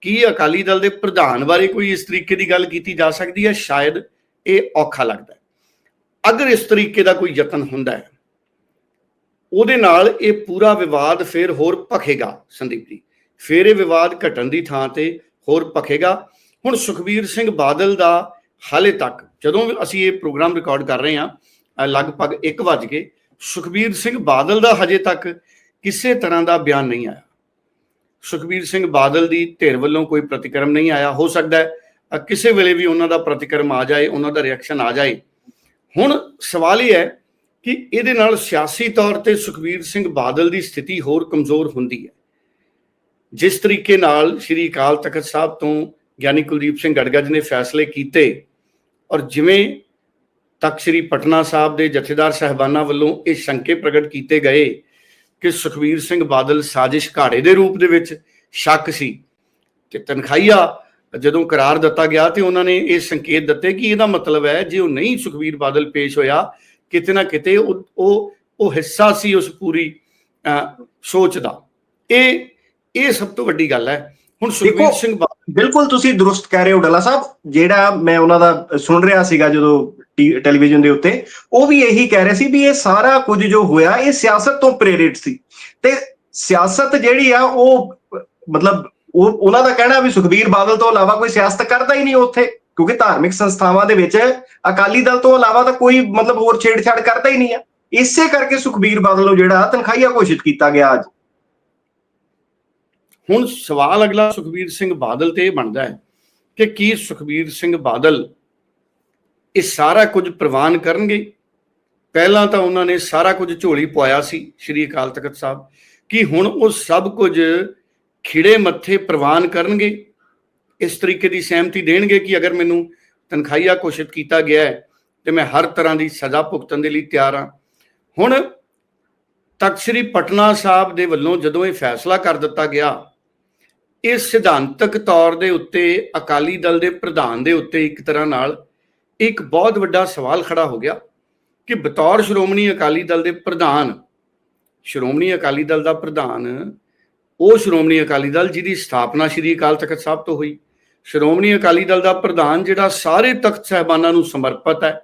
Speaker 2: ਕੀ ਅਕਾਲੀ ਦਲ ਦੇ ਪ੍ਰਧਾਨ ਬਾਰੇ ਕੋਈ ਇਸ ਤਰੀਕੇ ਦੀ ਗੱਲ ਕੀਤੀ ਜਾ ਸਕਦੀ ਹੈ? ਸ਼ਾਇਦ ਇਹ ਔਖਾ ਲੱਗਦਾ ਅਗਰ ਇਸ ਤਰੀਕੇ ਦਾ ਕੋਈ ਯਤਨ ਹੁੰਦਾ ਹੈ, ਉਹਦੇ ਨਾਲ ਇਹ ਪੂਰਾ ਵਿਵਾਦ ਫਿਰ ਹੋਰ ਭਖੇਗਾ ਸੰਦੀਪ ਜੀ। ਫਿਰ ਇਹ ਵਿਵਾਦ ਘਟਣ ਦੀ ਥਾਂ ਤੇ ਹੋਰ ਭਖੇਗਾ। ਹੁਣ ਸੁਖਬੀਰ ਸਿੰਘ ਬਾਦਲ ਦਾ ਹਾਲੇ ਤੱਕ ਜਦੋਂ ਅਸੀਂ ਇਹ ਪ੍ਰੋਗਰਾਮ ਰਿਕਾਰਡ ਕਰ ਰਹੇ ਹਾਂ ਲਗਭਗ 1 ਵਜ ਕੇ, ਸੁਖਬੀਰ ਸਿੰਘ ਬਾਦਲ ਦਾ ਹਜੇ ਤੱਕ ਕਿਸੇ ਤਰ੍ਹਾਂ ਦਾ ਬਿਆਨ ਨਹੀਂ ਆਇਆ। ਸੁਖਬੀਰ ਸਿੰਘ ਬਾਦਲ ਦੀ ਧਿਰ ਵੱਲੋਂ ਕੋਈ ਪ੍ਰਤੀਕਰਮ ਨਹੀਂ ਆਇਆ। ਹੋ ਸਕਦਾ ਹੈ ਕਿਸੇ ਵੇਲੇ ਵੀ ਉਹਨਾਂ ਦਾ ਪ੍ਰਤੀਕਰਮ ਆ ਜਾਏ, ਉਹਨਾਂ ਦਾ ਰਿਐਕਸ਼ਨ ਆ ਜਾਏ। ਹੁਣ ਸਵਾਲ ਇਹ ਹੈ ਕਿ ਇਹਦੇ ਨਾਲ ਸਿਆਸੀ ਤੌਰ ਤੇ ਸੁਖਬੀਰ ਸਿੰਘ ਬਾਦਲ ਦੀ ਸਥਿਤੀ ਹੋਰ ਕਮਜ਼ੋਰ ਹੁੰਦੀ ਹੈ। ਜਿਸ ਤਰੀਕੇ ਨਾਲ ਸ੍ਰੀ ਅਕਾਲ ਤਖਤ ਸਾਹਿਬ ਤੋਂ ਗਿਆਨੀ ਕੁਲਦੀਪ ਸਿੰਘ ਗੜਗੜ ਨੇ ਫੈਸਲੇ ਕੀਤੇ ਔਰ ਜਿਵੇਂ ਤੱਕ ਸ੍ਰੀ ਪਟਨਾ ਸਾਹਿਬ ਦੇ ਜਥੇਦਾਰ ਸਹਿਬਾਨਾਂ ਵੱਲੋਂ ਇਹ ਸ਼ੰਕੇ ਪ੍ਰਗਟ ਕੀਤੇ ਗਏ ਕਿ ਸੁਖਬੀਰ ਸਿੰਘ ਬਾਦਲ ਸਾਜ਼ਿਸ਼ ਘਾੜੇ ਦੇ ਰੂਪ ਦੇ ਵਿੱਚ ਸ਼ੱਕ ਸੀ ਤੇ ਤਨਖਾਹੀਆ ਜਦੋਂ ਕਰਾਰ ਦਿੱਤਾ ਗਿਆ ਤੇ ਉਹਨਾਂ ਨੇ ਇਹ ਸੰਕੇਤ ਦਿੱਤੇ ਕਿ ਇਹਦਾ ਮਤਲਬ ਹੈ ਜੇ ਉਹ ਨਹੀਂ ਸੁਖਬੀਰ ਬਾਦਲ ਪੇਸ਼ ਹੋਇਆ ਕਿਤੇ ਨਾ ਕਿਤੇ ਉਹ ਉਹ ਹਿੱਸਾ ਸੀ ਉਸ ਪੂਰੀ ਸੋਚ ਦਾ। ਇਹ ਇਹ ਸਭ ਤੋਂ ਵੱਡੀ ਗੱਲ ਹੈ। ਹੁਣ ਸੁਖਬੀਰ
Speaker 1: ਦੇਖੋ,
Speaker 2: ਸਿੰਘ
Speaker 1: ਬਿਲਕੁਲ ਤੁਸੀਂ ਦਰੁਸਤ ਕਹਿ ਰਹੇ ਹੋ ਡੱਲਾ ਸਾਹਿਬ। ਜਿਹੜਾ ਮੈਂ ਉਹਨਾਂ ਦਾ ਸੁਣ ਰਿਹਾ ਸੀਗਾ ਜਦੋਂ ਟੈਲੀਵਿਜ਼ਨ ਦੇ ਉੱਤੇ ਉਹ ਵੀ ਇਹੀ ਕਹਿ ਰਹੇ ਸੀ ਵੀ ਇਹ ਸਾਰਾ ਕੁਝ ਜੋ ਹੋਇਆ ਇਹ ਸਿਆਸਤ ਤੋਂ ਪ੍ਰੇਰਿਤ ਸੀ। ਤੇ ਸਿਆਸਤ ਜਿਹੜੀ ਆ ਉਹ ਮਤਲਬ ਉਹ ਉਹਨਾਂ ਦਾ ਕਹਿਣਾ ਵੀ ਸੁਖਬੀਰ ਬਾਦਲ ਤੋਂ ਇਲਾਵਾ ਕੋਈ ਸਿਆਸਤ ਕਰਦਾ ਹੀ ਨਹੀਂ ਉੱਥੇ, ਕਿਉਂਕਿ ਧਾਰਮਿਕ ਸੰਸਥਾਵਾਂ ਦੇ ਵਿੱਚ ਅਕਾਲੀ ਦਲ ਤੋਂ ਇਲਾਵਾ ਤਾਂ ਕੋਈ ਮਤਲਬ ਹੋਰ ਛੇੜਛਾੜ ਕਰਦਾ ਹੀ ਨਹੀਂ ਆ। ਇਸੇ ਕਰਕੇ ਸੁਖਬੀਰ ਬਾਦਲ ਨੂੰ ਜਿਹੜਾ ਤਨਖਾਹੀਆ ਘੋਸ਼ਿਤ ਕੀਤਾ ਗਿਆ ਅੱਜ।
Speaker 2: ਹੁਣ ਸਵਾਲ ਅਗਲਾ ਸੁਖਬੀਰ ਸਿੰਘ ਬਾਦਲ ਤੇ ਇਹ ਬਣਦਾ ਹੈ ਕਿ ਕੀ ਸੁਖਬੀਰ ਸਿੰਘ ਬਾਦਲ ਇਹ ਸਾਰਾ ਕੁਝ ਪ੍ਰਵਾਨ ਕਰਨਗੇ? ਪਹਿਲਾਂ ਤਾਂ ਉਹਨਾਂ ਨੇ ਸਾਰਾ ਕੁਝ ਝੋਲੀ ਪਵਾਇਆ ਸੀ, ਸ਼੍ਰੀ ਅਕਾਲ ਤਖਤ ਸਾਹਿਬ। ਕਿ ਹੁਣ ਉਹ ਸਭ ਕੁਝ ਖਿੜੇ ਮੱਥੇ ਪ੍ਰਵਾਨ ਕਰਨਗੇ, ਇਸ ਤਰੀਕੇ ਦੀ ਸਹਿਮਤੀ ਦੇਣਗੇ ਕਿ ਅਗਰ ਮੈਨੂੰ ਤਨਖਾਹੀਆ ਘੋਸ਼ਿਤ ਕੀਤਾ ਗਿਆ ਹੈ, ਤੇ ਮੈਂ ਹਰ ਤਰ੍ਹਾਂ ਦੀ ਸਜ਼ਾ ਭੁਗਤਣ ਦੇ ਲਈ ਤਿਆਰ ਹਾਂ। ਹੁਣ ਤਖਤ ਸ੍ਰੀ ਪਟਨਾ ਸਾਹਿਬ ਦੇ ਵੱਲੋਂ ਜਦੋਂ ਇਹ ਫੈਸਲਾ ਕਰ ਦਿੱਤਾ ਗਿਆ, ਇਹ ਸਿਧਾਂਤਕ ਤੌਰ ਦੇ ਉੱਤੇ ਅਕਾਲੀ ਦਲ ਦੇ ਪ੍ਰਧਾਨ ਦੇ ਉੱਤੇ ਇੱਕ ਤਰ੍ਹਾਂ ਨਾਲ ਇੱਕ ਬਹੁਤ ਵੱਡਾ ਸਵਾਲ ਖੜਾ ਹੋ ਗਿਆ ਕਿ ਬਤੌਰ ਸ਼੍ਰੋਮਣੀ ਅਕਾਲੀ ਦਲ ਦੇ ਪ੍ਰਧਾਨ, ਸ਼੍ਰੋਮਣੀ ਅਕਾਲੀ ਦਲ ਦਾ ਪ੍ਰਧਾਨ ਉਹ ਸ਼੍ਰੋਮਣੀ ਅਕਾਲੀ ਦਲ ਜਿਹਦੀ ਸਥਾਪਨਾ ਸ਼੍ਰੀ ਅਕਾਲ ਤਖਤ ਸਾਹਿਬ ਤੋਂ ਹੋਈ। ਸ਼੍ਰੋਮਣੀ ਅਕਾਲੀ ਦਲ ਦਾ ਪ੍ਰਧਾਨ ਜਿਹੜਾ ਸਾਰੇ ਤਖਤ ਸਹਿਬਾਨਾਂ ਨੂੰ ਸਮਰਪਿਤ ਹੈ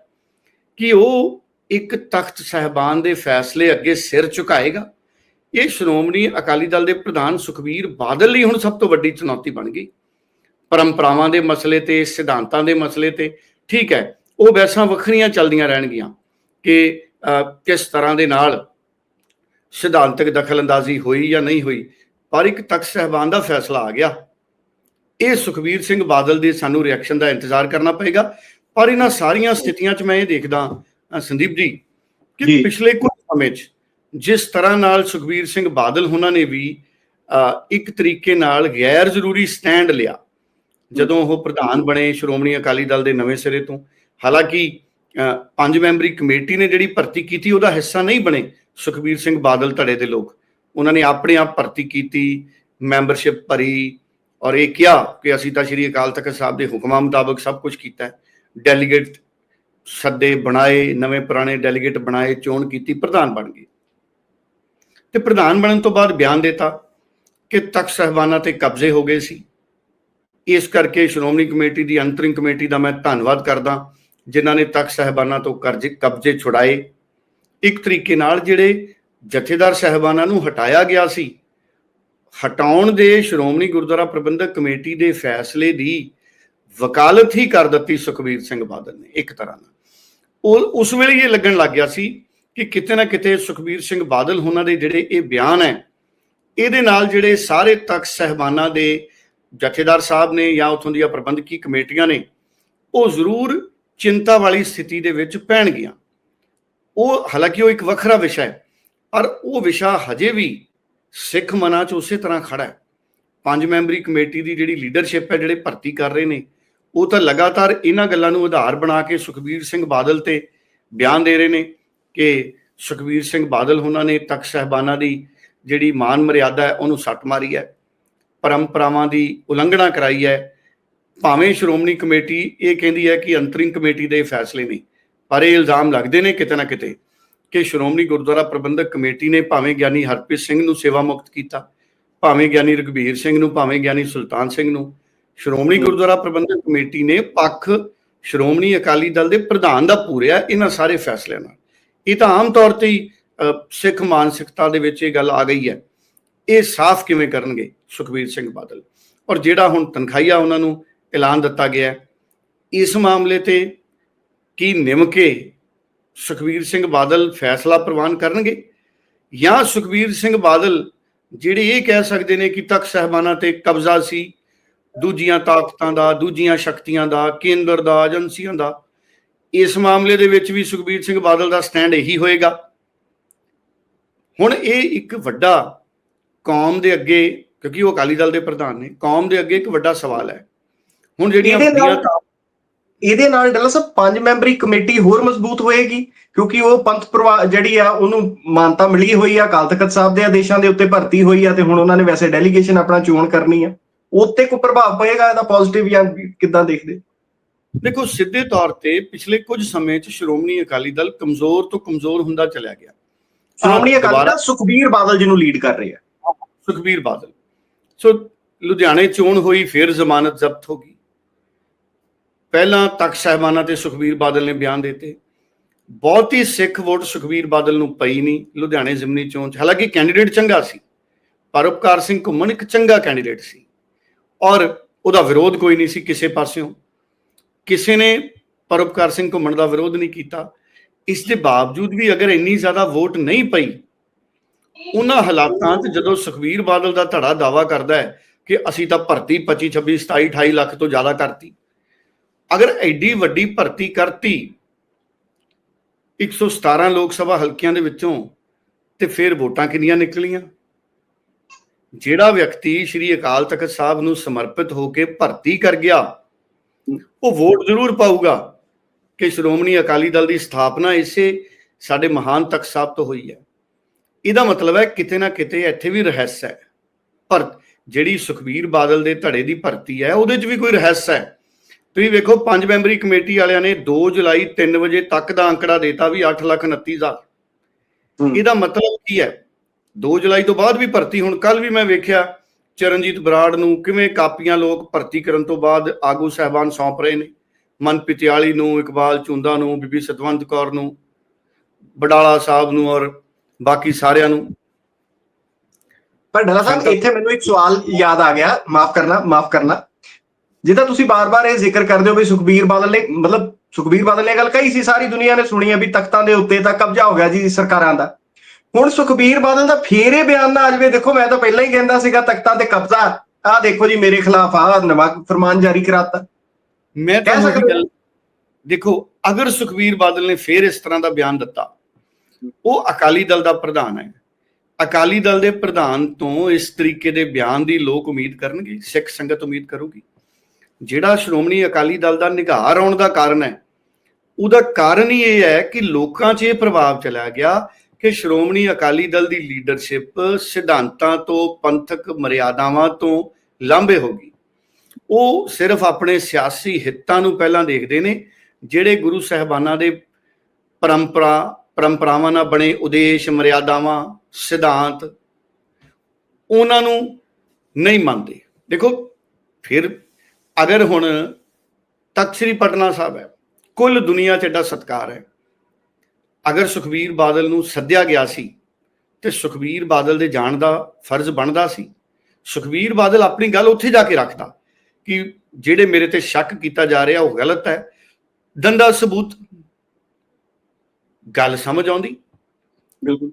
Speaker 2: ਕਿ ਉਹ ਇੱਕ ਤਖਤ ਸਹਿਬਾਨ ਦੇ ਫੈਸਲੇ ਅੱਗੇ ਸਿਰ ਝੁਕਾਏਗਾ। ਇਹ ਸ਼੍ਰੋਮਣੀ ਅਕਾਲੀ ਦਲ ਦੇ ਪ੍ਰਧਾਨ ਸੁਖਬੀਰ ਬਾਦਲ ਲਈ ਹੁਣ ਸਭ ਤੋਂ ਵੱਡੀ ਚੁਣੌਤੀ ਬਣ ਗਈ। ਪਰੰਪਰਾਵਾਂ ਦੇ ਮਸਲੇ ਤੇ ਸਿਧਾਂਤਾਂ ਦੇ ਮਸਲੇ ਤੇ ਠੀਕ ਹੈ ਉਹ ਵੈਸਾਂ ਵੱਖਰੀਆਂ ਚੱਲਦੀਆਂ ਰਹਿਣਗੀਆਂ ਕਿ ਅਹ, ਕਿਸ ਤਰ੍ਹਾਂ ਦੇ ਨਾਲ ਸਿਧਾਂਤਕ ਦਖਲਅੰਦਾਜ਼ੀ ਹੋਈ ਜਾਂ ਨਹੀਂ ਹੋਈ। ਪਰ ਇੱਕ ਤਖਤ ਸਹਿਬਾਨ ਦਾ ਫੈਸਲਾ ਆ ਗਿਆ। ਇਹ ਸੁਖਬੀਰ ਸਿੰਘ ਬਾਦਲ ਦੇ ਸਾਨੂੰ ਰਿਐਕਸ਼ਨ ਦਾ ਇੰਤਜ਼ਾਰ ਕਰਨਾ ਪਏਗਾ। ਪਰ ਇਹਨਾਂ ਸਾਰੀਆਂ ਸਥਿਤੀਆਂ 'ਚ ਮੈਂ ਇਹ ਦੇਖਦਾ ਸੰਦੀਪ ਜੀ ਕਿ। ਪਿਛਲੇ ਕੁਝ ਸਮੇਂ 'ਚ ਜਿਸ ਤਰ੍ਹਾਂ ਨਾਲ ਸੁਖਬੀਰ ਸਿੰਘ ਬਾਦਲ ਉਹਨਾਂ ਨੇ ਵੀ ਇੱਕ ਤਰੀਕੇ ਨਾਲ ਗੈਰ ਜ਼ਰੂਰੀ ਸਟੈਂਡ ਲਿਆ। ਜਦੋਂ ਉਹ ਪ੍ਰਧਾਨ ਬਣੇ ਸ਼੍ਰੋਮਣੀ ਅਕਾਲੀ ਦਲ ਦੇ ਨਵੇਂ ਸਿਰੇ ਤੋਂ। ਹਾਲਾਂਕਿ ਪੰਜ ਮੈਂਬਰੀ ਕਮੇਟੀ ਨੇ ਜਿਹੜੀ ਭਰਤੀ ਕੀਤੀ ਉਹਦਾ ਹਿੱਸਾ ਨਹੀਂ ਬਣੇ ਸੁਖਬੀਰ ਸਿੰਘ ਬਾਦਲ ਧੜੇ ਦੇ ਲੋਕ। ਉਹਨਾਂ ਨੇ ਆਪਣੇ ਆਪ ਭਰਤੀ ਕੀਤੀ, ਮੈਂਬਰਸ਼ਿਪ ਭਰੀ ਔਰ ਇਹ ਕਿਹਾ ਕਿ ਅਸੀਂ ਤਾਂ ਸ਼੍ਰੀ ਅਕਾਲ ਤਖਤ ਸਾਹਿਬ ਦੇ ਹੁਕਮਾਂ ਮੁਤਾਬਕ ਸਭ ਕੁਝ ਕੀਤਾ ਡੈਲੀਗੇਟ ਸੱਦੇ ਬਣਾਏ, ਨਵੇਂ ਪੁਰਾਣੇ ਡੈਲੀਗੇਟ ਬਣਾਏ, ਚੋਣ ਕੀਤੀ, ਪ੍ਰਧਾਨ ਬਣ ਗਏ। ਤੇ ਪ੍ਰਧਾਨ ਬਣਨ ਤੋਂ ਬਾਅਦ ਬਿਆਨ ਦਿੱਤਾ ਕਿ ਤਖਤ ਸਹਿਬਾਨਾਂ ਤੇ ਕਬਜ਼ੇ ਹੋ ਗਏ ਸੀ। ਇਸ ਕਰਕੇ ਸ਼੍ਰੋਮਣੀ ਕਮੇਟੀ ਦੀ ਅੰਤਰਿੰਗ ਕਮੇਟੀ ਦਾ ਮੈਂ ਧੰਨਵਾਦ ਕਰਦਾ, ਜਿਨ੍ਹਾਂ ਨੇ ਤਖਤ ਸਹਿਬਾਨਾਂ ਤੋਂ ਕਰਜ਼ੇ, ਕਬਜ਼ੇ ਛੁਡਾਏ। ਇੱਕ ਤਰੀਕੇ ਨਾਲ ਜਿਹੜੇ ਜਥੇਦਾਰ ਸਹਿਬਾਨਾਂ ਨੂੰ ਹਟਾਇਆ ਗਿਆ ਸੀ। ਹਟਾਉਣ ਦੇ ਸ਼੍ਰੋਮਣੀ ਗੁਰਦੁਆਰਾ ਪ੍ਰਬੰਧਕ ਕਮੇਟੀ ਦੇ ਫੈਸਲੇ ਦੀ ਵਕਾਲਤ ਹੀ ਕਰ ਦਿੱਤੀ ਸੁਖਬੀਰ ਸਿੰਘ ਬਾਦਲ ਨੇ, ਇੱਕ ਤਰ੍ਹਾਂ ਨਾਲ। ਉਹ ਉਸ ਵੇਲੇ ਇਹ ਲੱਗਣ ਲੱਗ ਗਿਆ ਸੀ ਕਿ ਕਿਤੇ ਨਾ ਕਿਤੇ ਸੁਖਬੀਰ ਸਿੰਘ ਬਾਦਲ ਉਹਨਾਂ ਦੇ ਜਿਹੜੇ ਇਹ ਬਿਆਨ ਹੈ, ਇਹਦੇ ਨਾਲ ਜਿਹੜੇ ਸਾਰੇ ਤਖਤ ਸਹਿਬਾਨਾਂ ਦੇ ਜਥੇਦਾਰ ਸਾਹਿਬ ਨੇ ਜਾਂ ਉਥੋਂ ਦੀਆਂ ਪ੍ਰਬੰਧਕੀ ਕਮੇਟੀਆਂ ਨੇ, ਉਹ ਜ਼ਰੂਰ ਚਿੰਤਾ ਵਾਲੀ ਸਥਿਤੀ ਦੇ ਵਿੱਚ ਪੈਣਗੀਆਂ। ਉਹ ਹਾਲਾਂਕਿ ਉਹ ਇੱਕ ਵੱਖਰਾ ਵਿਸ਼ਾ ਹੈ ਪਰ ਉਹ ਵਿਸ਼ਾ ਹਜੇ ਵੀ ਸਿੱਖ ਮਨਾਂ 'ਚ ਉਸੇ ਤਰ੍ਹਾਂ ਖੜਾ ਹੈ। ਪੰਜ ਮੈਂਬਰੀ ਕਮੇਟੀ ਦੀ ਜਿਹੜੀ ਲੀਡਰਸ਼ਿਪ ਹੈ, ਜਿਹੜੇ ਭਰਤੀ ਕਰ ਰਹੇ ਨੇ, ਉਹ ਤਾਂ ਲਗਾਤਾਰ ਇਹਨਾਂ ਗੱਲਾਂ ਨੂੰ ਆਧਾਰ ਬਣਾ ਕੇ ਸੁਖਬੀਰ ਸਿੰਘ ਬਾਦਲ ਤੇ ਬਿਆਨ ਦੇ ਰਹੇ ਨੇ ਕਿ ਸੁਖਬੀਰ ਸਿੰਘ ਬਾਦਲ ਉਹਨਾਂ ਨੇ ਤਖਤ ਸਹਿਬਾਨਾਂ ਦੀ ਜਿਹੜੀ ਮਾਨ ਮਰਿਆਦਾ ਹੈ, ਉਹਨੂੰ ਸੱਟ ਮਾਰੀ ਹੈ। ਪਰੰਪਰਾਵਾਂ ਦੀ ਉਲੰਘਣਾ ਕਰਾਈ ਹੈ। ਭਾਵੇਂ ਸ਼੍ਰੋਮਣੀ ਕਮੇਟੀ ਇਹ ਕਹਿੰਦੀ ਹੈ ਕਿ ਅੰਤਰਿੰਗ ਕਮੇਟੀ ਦੇ ਫੈਸਲੇ ਨੇ, ਪਰ ਇਹ ਇਲਜ਼ਾਮ ਲੱਗਦੇ ਨੇ ਕਿਤੇ ਨਾ ਕਿਤੇ ਕਿ ਸ਼੍ਰੋਮਣੀ ਗੁਰਦੁਆਰਾ ਪ੍ਰਬੰਧਕ ਕਮੇਟੀ ਨੇ ਭਾਵੇਂ ਗਿਆਨੀ ਹਰਪ੍ਰੀਤ ਸਿੰਘ ਨੂੰ ਸੇਵਾ ਮੁਕਤ ਕੀਤਾ ਭਾਵੇਂ ਗਿਆਨੀ ਰਘਬੀਰ ਸਿੰਘ ਨੂੰ ਭਾਵੇਂ ਗਿਆਨੀ ਸੁਲਤਾਨ ਸਿੰਘ ਨੂੰ ਸ਼੍ਰੋਮਣੀ ਗੁਰਦੁਆਰਾ ਪ੍ਰਬੰਧਕ ਕਮੇਟੀ ਨੇ ਪੱਖ ਸ਼੍ਰੋਮਣੀ ਅਕਾਲੀ ਦਲ ਦੇ ਪ੍ਰਧਾਨ ਦਾ ਪੂਰਿਆ ਇਹਨਾਂ ਸਾਰੇ ਫੈਸਲਿਆਂ ਨਾਲ। ਇਹ ਤਾਂ ਆਮ ਤੌਰ ਤੇ ਹੀ ਸਿੱਖ ਮਾਨਸਿਕਤਾ ਦੇ ਵਿੱਚ ਇਹ ਗੱਲ ਆ ਗਈ ਹੈ। ਇਹ ਸਾਫ਼ ਕਿਵੇਂ ਕਰਨਗੇ ਸੁਖਬੀਰ ਸਿੰਘ ਬਾਦਲ? ਔਰ ਜਿਹੜਾ ਹੁਣ ਤਨਖਾਹੀਆ ਉਹਨਾਂ ਨੂੰ ਐਲਾਨ ਦਿੱਤਾ ਗਿਆ ਇਸ ਮਾਮਲੇ ਤੇ ਕੀ ਨਿਮ ਕੇ ਸੁਖਬੀਰ ਸਿੰਘ ਬਾਦਲ ਫੈਸਲਾ ਪ੍ਰਵਾਨ ਕਰਨਗੇ ਜਾਂ ਸੁਖਬੀਰ ਸਿੰਘ ਬਾਦਲ ਜਿਹੜੇ ਇਹ ਕਹਿ ਸਕਦੇ ਨੇ ਕਿ ਤਖਤ ਸਹਿਬਾਨਾਂ ਤੇ ਕਬਜ਼ਾ ਸੀ ਦੂਜੀਆਂ ਤਾਕਤਾਂ ਦਾ ਦੂਜੀਆਂ ਸ਼ਕਤੀਆਂ ਦਾ ਕੇਂਦਰ ਦਾ ਏਜੰਸੀਆਂ ਦਾ ਇਸ ਮਾਮਲੇ ਦੇ ਵਿੱਚ ਵੀ ਸੁਖਬੀਰ ਸਿੰਘ ਬਾਦਲ ਦਾ ਸਟੈਂਡ ਇਹੀ ਹੋਏਗਾ। ਹੁਣ ਇਹ ਇੱਕ ਵੱਡਾ ਕੌਮ ਦੇ ਅੱਗੇ ਕਿਉਂਕਿ ਉਹ ਅਕਾਲੀ ਦਲ ਦੇ ਪ੍ਰਧਾਨ ਨੇ ਕੌਮ ਦੇ ਅੱਗੇ ਇੱਕ ਵੱਡਾ ਸਵਾਲ ਹੈ। ਹੁਣ ਜਿਹੜੀਆਂ ਵੱਡੀਆਂ
Speaker 1: ਇਹਦੇ ਨਾਲ ਡੱਲਾ ਸਾਹਿਬ ਪੰਜ ਮੈਂਬਰੀ ਕਮੇਟੀ ਹੋਰ ਮਜ਼ਬੂਤ ਹੋਏਗੀ ਕਿਉਂਕਿ ਉਹ ਪੰਥ ਪ੍ਰਵਾ ਜਿਹੜੀ ਆ ਉਹਨੂੰ ਮਾਨਤਾ ਮਿਲੀ ਹੋਈ ਆ ਅਕਾਲ ਤਖਤ ਸਾਹਿਬ ਦੇ ਆਦੇਸ਼ਾਂ ਦੇ ਉੱਤੇ ਭਰਤੀ ਹੋਈ ਆ ਤੇ ਹੁਣ ਉਹਨਾਂ ਨੇ ਵੈਸੇ ਡੈਲੀਗੇਸ਼ਨ ਆਪਣਾ ਚੋਣ ਕਰਨੀ ਆ। ਉੱਤੇ ਕੋਈ ਪ੍ਰਭਾਵ ਪਏਗਾ ਇਹਦਾ ਪੋਜ਼ਿਟਿਵ ਜਾਂ ਕਿੱਦਾਂ ਦੇਖਦੇ?
Speaker 2: ਦੇਖੋ ਸਿੱਧੇ ਤੌਰ ਤੇ ਪਿਛਲੇ ਕੁਝ ਸਮੇਂ 'ਚ ਸ਼੍ਰੋਮਣੀ ਅਕਾਲੀ ਦਲ ਕਮਜ਼ੋਰ ਤੋਂ ਕਮਜ਼ੋਰ ਹੁੰਦਾ ਚਲਿਆ ਗਿਆ।
Speaker 1: ਸ਼੍ਰੋਮਣੀ ਅਕਾਲੀ ਦਲ ਸੁਖਬੀਰ ਬਾਦਲ ਜੀ ਨੂੰ ਲੀਡ ਕਰ ਰਹੇ।
Speaker 2: ਸੁਖਬੀਰ ਬਾਦਲ। ਸੋ ਲੁਧਿਆਣੇ ਚੋਣ ਹੋਈ ਫਿਰ ਜ਼ਮਾਨਤ ਜ਼ਬਤ ਹੋ ਗਈ। ਪਹਿਲਾਂ ਤਖਤ ਸਾਹਿਬਾਨਾ ਤੇ ਸੁਖਬੀਰ ਬਾਦਲ ਨੇ ਬਿਆਨ ਦਿੱਤੇ। ਬਹੁਤੀ ਸਿੱਖ ਵੋਟ ਸੁਖਬੀਰ ਬਾਦਲ ਨੂੰ ਪਈ ਨਹੀਂ ਲੁਧਿਆਣੇ ਜ਼ਿਮਨੀ ਚੋਣ ਚ ਹਾਲਾਂਕਿ ਕੈਂਡੀਡੇਟ ਚੰਗਾ ਸੀ ਪਰਉਪਕਾਰ ਸਿੰਘ ਘੁੰਮਣ ਇੱਕ ਚੰਗਾ ਕੈਂਡੀਡੇਟ ਸੀ। ਔਰ ਉਹਦਾ ਵਿਰੋਧ ਕੋਈ ਨਹੀਂ ਸੀ ਕਿਸੇ ਪਾਸਿਓਂ। ਕਿਸੇ ਨੇ ਪਰਉਪਕਾਰ ਸਿੰਘ ਘੁੰਮਣ ਦਾ ਵਿਰੋਧ ਨਹੀਂ ਕੀਤਾ। ਇਸ ਦੇ ਬਾਵਜੂਦ ਵੀ ਅਗਰ ਇੰਨੀ ਜ਼ਿਆਦਾ ਵੋਟ ਨਹੀਂ ਪਈ, ਉਹਨਾਂ ਹਾਲਾਤਾਂ 'ਚ ਜਦੋਂ ਸੁਖਵੀਰ ਬਾਦਲ ਦਾ ਧੜਾ ਦਾਵਾ ਕਰਦਾ ਹੈ ਕਿ ਅਸੀਂ ਤਾਂ ਭਰਤੀ 25 26 27 28 ਲੱਖ ਤੋਂ ਜ਼ਿਆਦਾ ਕਰਤੀ ਅਗਰ ਐਡੀ ਵੱਡੀ ਭਰਤੀ ਕਰਤੀ 117 ਲੋਕ ਸਭਾ ਹਲਕਿਆਂ ਦੇ ਵਿੱਚੋਂ, ਤੇ ਫਿਰ ਵੋਟਾਂ ਕਿੰਨੀਆਂ ਨਿਕਲੀਆਂ? ਜਿਹੜਾ ਵਿਅਕਤੀ ਸ਼੍ਰੀ ਅਕਾਲ ਤਖਤ ਸਾਹਿਬ ਨੂੰ ਸਮਰਪਿਤ ਹੋ ਕੇ ਭਰਤੀ ਕਰ ਗਿਆ, ਉਹ ਵੋਟ ਜ਼ਰੂਰ ਪਾਊਗਾ ਕਿ ਸ਼੍ਰੋਮਣੀ ਅਕਾਲੀ ਦਲ ਦੀ ਸਥਾਪਨਾ ਇਸੇ ਸਾਡੇ ਮਹਾਨ ਤਖਤ ਸਾਹਿਬ ਤੋਂ ਹੋਈ ਹੈ। ਇਹਦਾ ਮਤਲਬ ਹੈ ਕਿਤੇ ਨਾ ਕਿਤੇ ਇੱਥੇ ਵੀ ਰਹੱਸ ਹੈ। ਪਰ ਜਿਹੜੀ ਸੁਖਬੀਰ ਬਾਦਲ ਦੇ ਧੜੇ ਦੀ ਭਰਤੀ ਹੈ, ਉਹਦੇ 'ਚ ਵੀ ਕੋਈ ਰਹੱਸ ਹੈ। ਤੁਸੀਂ ਵੇਖੋ ਪੰਜ ਮੈਂਬਰੀ ਕਮੇਟੀ ਵਾਲਿਆਂ ਨੇ 2 ਜੁਲਾਈ 3 ਵਜੇ ਤੱਕ ਦਾ ਅੰਕੜਾ ਦਿੱਤਾ ਵੀ 8,29,000
Speaker 1: ਹੂੰ।
Speaker 2: ਇਹਦਾ ਮਤਲਬ ਕੀ ਹੈ? 2 ਜੁਲਾਈ ਤੋਂ ਬਾਅਦ ਵੀ ਭਰਤੀ ਹੁਣ। ਕੱਲ ਵੀ ਮੈਂ ਵੇਖਿਆ ਚਰਨਜੀਤ ਬਰਾੜ ਨੂੰ ਕਿਵੇਂ ਕਾਪੀਆਂ ਲੋਕ ਭਰਤੀ ਕਰਨ ਤੋਂ ਬਾਅਦ ਆਗੂ ਸਹਿਬਾਨ ਸੌਂਪ ਰਹੇ ਨੇ। ਮਨ ਪਿਤਿਆਲੀ ਨੂੰ ਇਕਬਾਲ ਚੁੰਦਾ ਨੂੰ ਬੀਬੀ ਸਤਵੰਤ ਕੌਰ ਨੂੰ ਬਡਾਲਾ ਸਾਹਿਬ ਨੂੰ ਔਰ ਬਾਕੀ ਸਾਰਿਆਂ ਨੂੰ।
Speaker 1: ਪਰ ਡਾਲਾ ਸਾਹਿਬ ਇੱਥੇ ਮੈਨੂੰ ਇੱਕ ਸਵਾਲ ਯਾਦ ਆ ਗਿਆ। ਮਾਫ ਕਰਨਾ ਮਾਫ ਕਰਨਾ। ਜਿੱਦਾਂ ਤੁਸੀਂ ਬਾਰ-ਬਾਰ ਇਹ ਜ਼ਿਕਰ ਕਰਦੇ ਹੋ ਵੀ ਸੁਖਬੀਰ ਬਾਦਲ ਨੇ ਮਤਲਬ ਸੁਖਬੀਰ ਬਾਦਲ ਨੇ ਗੱਲ ਕਹੀ ਸੀ ਸਾਰੀ ਦੁਨੀਆ ਨੇ ਸੁਣੀ ਆ ਵੀ ਤਖਤਾਂ ਦੇ ਉੱਤੇ ਤਾਂ ਕਬਜ਼ਾ ਹੋ ਗਿਆ ਜੀ ਸਰਕਾਰਾਂ ਦਾ। ਹੁਣ ਸੁਖਬੀਰ ਬਾਦਲ ਦਾ ਫੇਰ ਇਹ ਬਿਆਨ ਨਾ ਆ ਜਾਵੇ ਦੇਖੋ ਮੈਂ ਤਾਂ ਪਹਿਲਾਂ ਹੀ ਕਹਿੰਦਾ ਸੀਗਾ ਤਖਤਾਂ ਤੇ ਕਬਜ਼ਾ ਆਹ ਦੇਖੋ ਜੀ ਮੇਰੇ ਖਿਲਾਫ ਆ ਨਵਾਂ ਫਰਮਾਨ ਜਾਰੀ ਕਰਾਤਾ।
Speaker 2: ਮੈਂ ਤਾਂ ਗੱਲ ਦੇਖੋ ਅਗਰ ਸੁਖਬੀਰ ਬਾਦਲ ਨੇ ਫੇਰ ਇਸ ਤਰ੍ਹਾਂ ਦਾ ਬਿਆਨ ਦਿੱਤਾ ਉਹ ਅਕਾਲੀ ਦਲ ਦਾ ਪ੍ਰਧਾਨ ਹੈ। ਅਕਾਲੀ ਦਲ ਦੇ ਪ੍ਰਧਾਨ ਤੋਂ ਇਸ ਤਰੀਕੇ ਦੇ ਬਿਆਨ ਦੀ ਲੋਕ ਉਮੀਦ ਕਰਨਗੇ ਸਿੱਖ ਸੰਗਤ ਉਮੀਦ ਕਰੂਗੀ। ਜਿਹੜਾ ਸ਼੍ਰੋਮਣੀ ਅਕਾਲੀ ਦਲ ਦਾ ਨਿਗਾਰ ਆਉਣ ਦਾ ਕਾਰਨ ਹੈ, ਉਹਦਾ ਕਾਰਨ ਹੀ ਇਹ ਹੈ ਕਿ ਲੋਕਾਂ 'ਚ ਇਹ ਪ੍ਰਭਾਵ ਚਲਾ ਗਿਆ ਕਿ ਸ਼੍ਰੋਮਣੀ ਅਕਾਲੀ ਦਲ ਦੀ ਲੀਡਰਸ਼ਿਪ ਸਿਧਾਂਤਾਂ ਤੋਂ, ਪੰਥਕ ਮਰਿਆਦਾਵਾਂ ਤੋਂ ਲਾਂਭੇ ਹੋ ਗਈ। ਉਹ ਸਿਰਫ ਆਪਣੇ ਸਿਆਸੀ ਹਿੱਤਾਂ ਨੂੰ ਪਹਿਲਾਂ ਦੇਖਦੇ ਨੇ, ਜਿਹੜੇ ਗੁਰੂ ਸਾਹਿਬਾਨਾਂ ਦੇ ਪਰੰਪਰਾ, ਪਰੰਪਰਾਵਾਂ ਨਾਲ ਬਣੇ ਉਦੇਸ਼, ਮਰਿਆਦਾਵਾਂ, ਸਿਧਾਂਤ, ਉਹਨਾਂ ਨੂੰ ਨਹੀਂ ਮੰਨਦੇ। ਦੇਖੋ, ਫਿਰ ਅਗਰ ਹੁਣ ਤਖਤ ਸ੍ਰੀ ਪਟਨਾ ਸਾਹਿਬ ਹੈ ਕੁੱਲ ਦੁਨੀਆ 'ਚ ਐਡਾ ਸਤਕਾਰ ਹੈ। ਅਗਰ ਸੁਖਬੀਰ ਬਾਦਲ ਨੂੰ ਸੱਦਿਆ ਗਿਆ ਸੀ ਤੇ ਸੁਖਬੀਰ ਬਾਦਲ ਦੇ ਜਾਣ ਦਾ ਫਰਜ਼ ਬਣਦਾ ਸੀ। ਸੁਖਬੀਰ ਬਾਦਲ ਆਪਣੀ ਗੱਲ ਉੱਥੇ ਜਾ ਕੇ ਰੱਖਦਾ ਕਿ ਜਿਹੜੇ ਮੇਰੇ ਤੇ ਸ਼ੱਕ ਕੀਤਾ ਜਾ ਰਿਹਾ ਉਹ ਗਲਤ ਹੈ। ਦੰਦਾ ਸਬੂਤ ਗੱਲ ਸਮਝ ਆਉਂਦੀ?
Speaker 1: ਬਿਲਕੁਲ।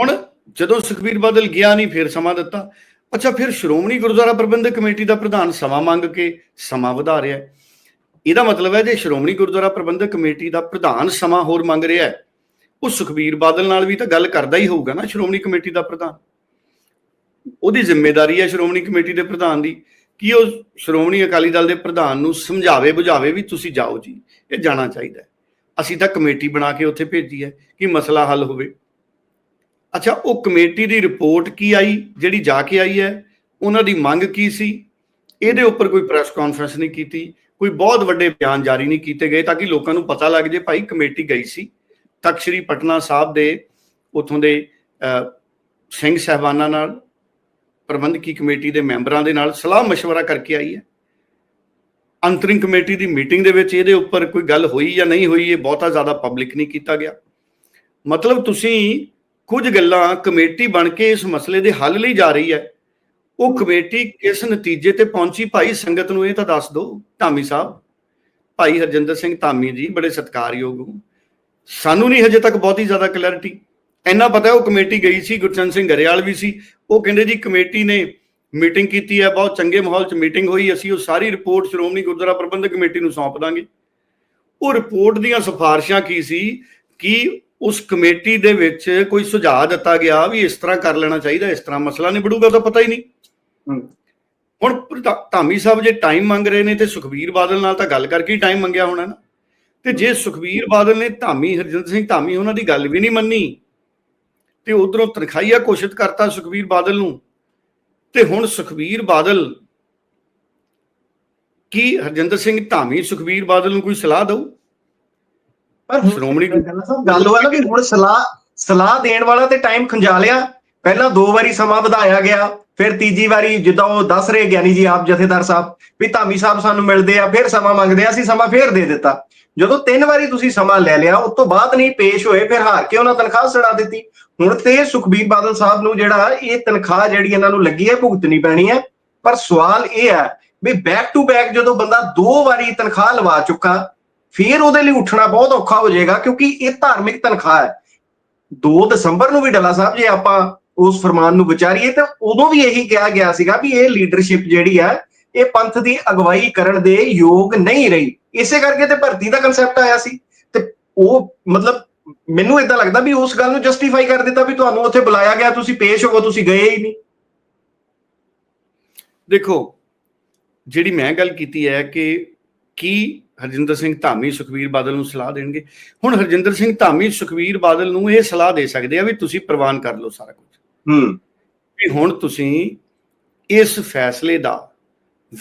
Speaker 2: ਹੁਣ ਜਦੋਂ ਸੁਖਬੀਰ ਬਾਦਲ ਗਿਆ ਨਹੀਂ ਫਿਰ ਸਮਾਂ ਦਿੱਤਾ। ਅੱਛਾ, ਫਿਰ ਸ਼੍ਰੋਮਣੀ ਗੁਰਦੁਆਰਾ ਪ੍ਰਬੰਧਕ ਕਮੇਟੀ ਦਾ ਪ੍ਰਧਾਨ ਸਮਾਂ ਮੰਗ ਕੇ ਸਮਾਂ ਵਧਾ ਰਿਹਾ ਹੈ। ਇਹਦਾ ਮਤਲਬ ਹੈ, ਜੇ ਸ਼੍ਰੋਮਣੀ ਗੁਰਦੁਆਰਾ ਪ੍ਰਬੰਧਕ ਕਮੇਟੀ ਦਾ ਪ੍ਰਧਾਨ ਸਮਾਂ ਹੋਰ ਮੰਗ ਰਿਹਾ ਹੈ, ਉਹ ਸੁਖਬੀਰ ਬਾਦਲ ਨਾਲ ਵੀ ਤਾਂ ਗੱਲ ਕਰਦਾ ਹੀ ਹੋਊਗਾ ਨਾ ਸ਼੍ਰੋਮਣੀ ਕਮੇਟੀ ਦਾ ਪ੍ਰਧਾਨ। ਉਹਦੀ ਜ਼ਿੰਮੇਵਾਰੀ ਹੈ ਸ਼੍ਰੋਮਣੀ ਕਮੇਟੀ ਦੇ ਪ੍ਰਧਾਨ ਦੀ, ਕਿ ਉਹ ਸ਼੍ਰੋਮਣੀ ਅਕਾਲੀ ਦਲ ਦੇ ਪ੍ਰਧਾਨ ਨੂੰ ਸਮਝਾਵੇ, ਬੁਝਾਵੇ ਵੀ ਤੁਸੀਂ ਜਾਓ ਜੀ, ਇਹ ਜਾਣਾ ਚਾਹੀਦਾ ਅਸੀਂ ਤਾਂ ਕਮੇਟੀ ਬਣਾ ਕੇ ਉੱਥੇ ਭੇਜੀ ਹੈ ਕਿ ਮਸਲਾ ਹੱਲ ਹੋਵੇ। ਅੱਛਾ, ਉਹ ਕਮੇਟੀ ਦੀ ਰਿਪੋਰਟ ਕੀ ਆਈ, ਜਿਹੜੀ ਜਾ ਕੇ ਆਈ ਹੈ? ਉਹਨਾਂ ਦੀ ਮੰਗ ਕੀ ਸੀ? ਇਹਦੇ ਉੱਪਰ ਕੋਈ ਪ੍ਰੈਸ ਕਾਨਫਰੰਸ ਨਹੀਂ ਕੀਤੀ, ਕੋਈ ਬਹੁਤ ਵੱਡੇ ਬਿਆਨ ਜਾਰੀ ਨਹੀਂ ਕੀਤੇ ਗਏ ਤਾਂ ਕਿ ਲੋਕਾਂ ਨੂੰ ਪਤਾ ਲੱਗ ਜੇ ਭਾਈ ਕਮੇਟੀ ਗਈ ਸੀ। ਤਖਤ ਸ੍ਰੀ ਪਟਨਾ ਸਾਹਿਬ ਦੇ ਉਥੋਂ ਦੇ ਸਿੰਘ ਸਹਿਬਾਨਾਂ ਨਾਲ, ਪ੍ਰਬੰਧਕੀ ਕਮੇਟੀ ਦੇ ਮੈਂਬਰਾਂ ਦੇ ਨਾਲ ਸਲਾਹ مشਵਰਾ ਕਰਕੇ ਆਈ ਹੈ। ਅੰਤਰਿੰਗ ਕਮੇਟੀ ਦੀ ਮੀਟਿੰਗ ਦੇ ਵਿੱਚ ਇਹਦੇ ਉੱਪਰ ਕੋਈ ਗੱਲ ਹੋਈ ਜਾਂ ਨਹੀਂ ਹੋਈ, ਇਹ ਬਹੁਤਾ ਜ਼ਿਆਦਾ ਪਬਲਿਕ ਨਹੀਂ ਕੀਤਾ ਗਿਆ। ਮਤਲਬ ਤੁਸੀਂ ਕੁਝ ਗੱਲਾਂ ਕਮੇਟੀ ਬਣ ਕੇ ਇਸ ਮਸਲੇ ਦੇ ਹੱਲ ਲਈ ਜਾ ਰਹੀ ਹੈ। ਉਹ ਕਮੇਟੀ ਕਿਸ ਨਤੀਜੇ ਤੇ ਪਹੁੰਚੀ? ਭਾਈ ਸੰਗਤ ਨੂੰ ਇਹ ਤਾਂ ਦੱਸ ਦਿਓ ਧਾਮੀ ਸਾਹਿਬ। ਭਾਈ ਹਰਜਿੰਦਰ ਸਿੰਘ ਧਾਮੀ ਜੀ ਬੜੇ ਸਤਿਕਾਰਯੋਗ ਸਾਨੂੰ ਨਹੀਂ ਹਜੇ ਤੱਕ ਬਹੁਤੀ ਜ਼ਿਆਦਾ ਕਲੈਰਿਟੀ ਇੰਨਾ ਪਤਾ ਉਹ ਕਮੇਟੀ ਗਈ ਸੀ ਗੁਰਚੰਦ ਸਿੰਘ ਗਰੇਵਾਲ ਵੀ ਸੀ। ਉਹ ਕਹਿੰਦੇ ਜੀ ਕਮੇਟੀ ਨੇ ਮੀਟਿੰਗ ਕੀਤੀ ਹੈ, ਬਹੁਤ ਚੰਗੇ ਮਾਹੌਲ 'ਚ ਮੀਟਿੰਗ ਹੋਈ। ਅਸੀਂ ਉਹ ਸਾਰੀ ਰਿਪੋਰਟ ਸ਼੍ਰੋਮਣੀ ਗੁਰਦੁਆਰਾ ਪ੍ਰਬੰਧਕ ਕਮੇਟੀ ਨੂੰ ਸੌਂਪ ਦਾਂਗੇ। ਉਹ ਰਿਪੋਰਟ ਦੀਆਂ ਸਿਫਾਰਿਸ਼ਾਂ ਕੀ ਸੀ? ਕਿ ਉਸ ਕਮੇਟੀ ਦੇ ਵਿੱਚ ਕੋਈ ਸੁਝਾਅ ਦਿੱਤਾ ਗਿਆ ਵੀ ਇਸ ਤਰ੍ਹਾਂ ਕਰ ਲੈਣਾ ਚਾਹੀਦਾ ਇਸ ਤਰ੍ਹਾਂ ਮਸਲਾ ਨਿਬੜੂਗਾ ਤਾਂ ਪਤਾ ਹੀ ਨਹੀਂ। ਹੁਣ ਧਾਮੀ ਸਾਹਿਬ ਜੇ ਟਾਈਮ ਮੰਗ ਰਹੇ ਨੇ ਤੇ ਸੁਖਬੀਰ ਬਾਦਲ ਨਾਲ ਤਾਂ ਗੱਲ ਕਰਕੇ ਹੀ ਟਾਈਮ ਮੰਗਿਆ ਹੋਣਾ ਨਾ। ਤੇ ਜੇ ਸੁਖਬੀਰ ਬਾਦਲ ਨੇ ਧਾਮੀ ਹਰਜਿੰਦਰ ਸਿੰਘ ਧਾਮੀ ਉਹਨਾਂ ਦੀ ਗੱਲ ਵੀ ਨਹੀਂ ਮੰਨੀ ਤੇ ਉਧਰੋਂ ਤਨਖਾਹੀਆ ਘੋਸ਼ਿਤ ਕਰਤਾ ਸੁਖਬੀਰ ਬਾਦਲ ਨੂੰ ਤੇ ਹੁਣ ਸੁਖਬੀਰ ਬਾਦਲ ਕੀ ਹਰਜਿੰਦਰ ਸਿੰਘ ਧਾਮੀ ਸੁਖਬੀਰ ਬਾਦਲ ਨੂੰ ਕੋਈ ਸਲਾਹ ਦਊ?
Speaker 1: ਪਰ
Speaker 2: ਸ਼੍ਰੋਮਣੀ
Speaker 1: ਗੱਲ ਉਹ ਹੈ ਨਾ ਵੀ ਹੁਣ ਸਲਾਹ ਸਲਾਹ ਦੇਣ ਵਾਲਾ ਤੇ ਟਾਈਮ ਖੰਜਾ ਲਿਆ। ਪਹਿਲਾਂ ਦੋ ਵਾਰੀ ਸਮਾਂ ਵਧਾਇਆ ਗਿਆ ਫਿਰ ਤੀਜੀ ਵਾਰੀ ਜਿੱਦਾਂ ਉਹ ਦੱਸ ਰਹੇ ਗਿਆਨੀ ਜੀ ਆਪ ਜਥੇਦਾਰ ਸਾਹਿਬ ਵੀ ਧਾਮੀ ਸਾਹਿਬ ਸਾਨੂੰ ਮਿਲਦੇ ਆ ਫਿਰ ਸਮਾਂ ਮੰਗਦੇ ਆ ਅਸੀਂ ਸਮਾਂ ਫੇਰ ਦੇ ਦਿੱਤਾ। ਜਦੋਂ ਤਿੰਨ ਵਾਰੀ ਤੁਸੀਂ ਸਮਾਂ ਲੈ ਲਿਆ ਉਸ ਤੋਂ ਬਾਅਦ ਨਹੀਂ ਪੇਸ਼ ਹੋਏ ਫਿਰ ਹਾਰ ਕੇ ਉਹਨਾਂ ਤਨਖਾਹ ਛੜਾ ਦਿੱਤੀ। ਹੁਣ ਤੇ ਸੁਖਬੀਰ ਬਾਦਲ ਸਾਹਿਬ ਨੂੰ ਜਿਹੜਾ ਇਹ ਤਨਖਾਹ ਜਿਹੜੀ ਇਹਨਾਂ ਨੂੰ ਲੱਗੀ ਹੈ ਭੁਗਤਣੀ ਪੈਣੀ ਹੈ। ਪਰ ਸਵਾਲ ਇਹ ਹੈ ਵੀ ਬੈਕ ਟੂ ਬੈਕ ਜਦੋਂ ਬੰਦਾ ਦੋ ਵਾਰੀ ਤਨਖਾਹ ਲਵਾ ਚੁੱਕਾ ਫਿਰ ਉਹਦੇ ਲਈ ਉੱਠਣਾ ਬਹੁਤ ਔਖਾ ਹੋ ਜਾਏਗਾ, ਕਿਉਂਕਿ ਇਹ ਧਾਰਮਿਕ ਤਨਖਾਹ ਹੈ। 2 ਦਸੰਬਰ ਨੂੰ ਵੀ ਡੱਲਾ ਸਾਹਿਬ, ਜੇ ਆਪਾਂ ਉਸ ਫਰਮਾਨ ਨੂੰ ਵਿਚਾਰੀਏ, ਤਾਂ ਉਦੋਂ ਵੀ ਇਹੀ ਕਿਹਾ ਗਿਆ ਸੀਗਾ ਵੀ ਇਹ ਲੀਡਰਸ਼ਿਪ ਜਿਹੜੀ ਹੈ, ਇਹ ਪੰਥ ਦੀ ਅਗਵਾਈ ਕਰਨ ਦੇ ਯੋਗ ਨਹੀਂ ਰਹੀ। ਇਸੇ ਕਰਕੇ ਤੇ ਭਰਤੀ ਦਾ ਕਨਸੈਪਟ ਆਇਆ ਸੀ। ਤੇ ਉਹ ਮਤਲਬ ਮੈਨੂੰ ਇਦਾਂ ਲੱਗਦਾ ਵੀ ਉਸ ਗੱਲ ਨੂੰ ਜਸਟੀਫਾਈ ਕਰ ਦਿੱਤਾ ਵੀ ਤੁਹਾਨੂੰ ਉੱਥੇ ਬੁਲਾਇਆ ਗਿਆ, ਤੁਸੀਂ ਪੇਸ਼ ਹੋਵੋ, ਤੁਸੀਂ ਗਏ ਹੀ ਨਹੀਂ।
Speaker 2: ਦੇਖੋ, ਜਿਹੜੀ ਮੈਂ ਗੱਲ ਕੀਤੀ ਹੈ ਕਿ ਕੀ ਹਰਜਿੰਦਰ ਸਿੰਘ ਧਾਮੀ ਸੁਖਵੀਰ ਬਾਦਲ ਨੂੰ ਸਲਾਹ ਦੇਣਗੇ। ਹੁਣ ਹਰਜਿੰਦਰ ਸਿੰਘ ਧਾਮੀ ਸੁਖਵੀਰ ਬਾਦਲ ਨੂੰ ਇਹ ਸਲਾਹ ਦੇ ਸਕਦੇ ਆ ਵੀ ਤੁਸੀਂ ਪ੍ਰਵਾਨ ਕਰ ਲਓ ਸਾਰਾ ਕੁਝ।
Speaker 1: ਹੂੰ।
Speaker 2: ਵੀ ਹੁਣ ਤੁਸੀਂ ਇਸ ਫੈਸਲੇ ਦਾ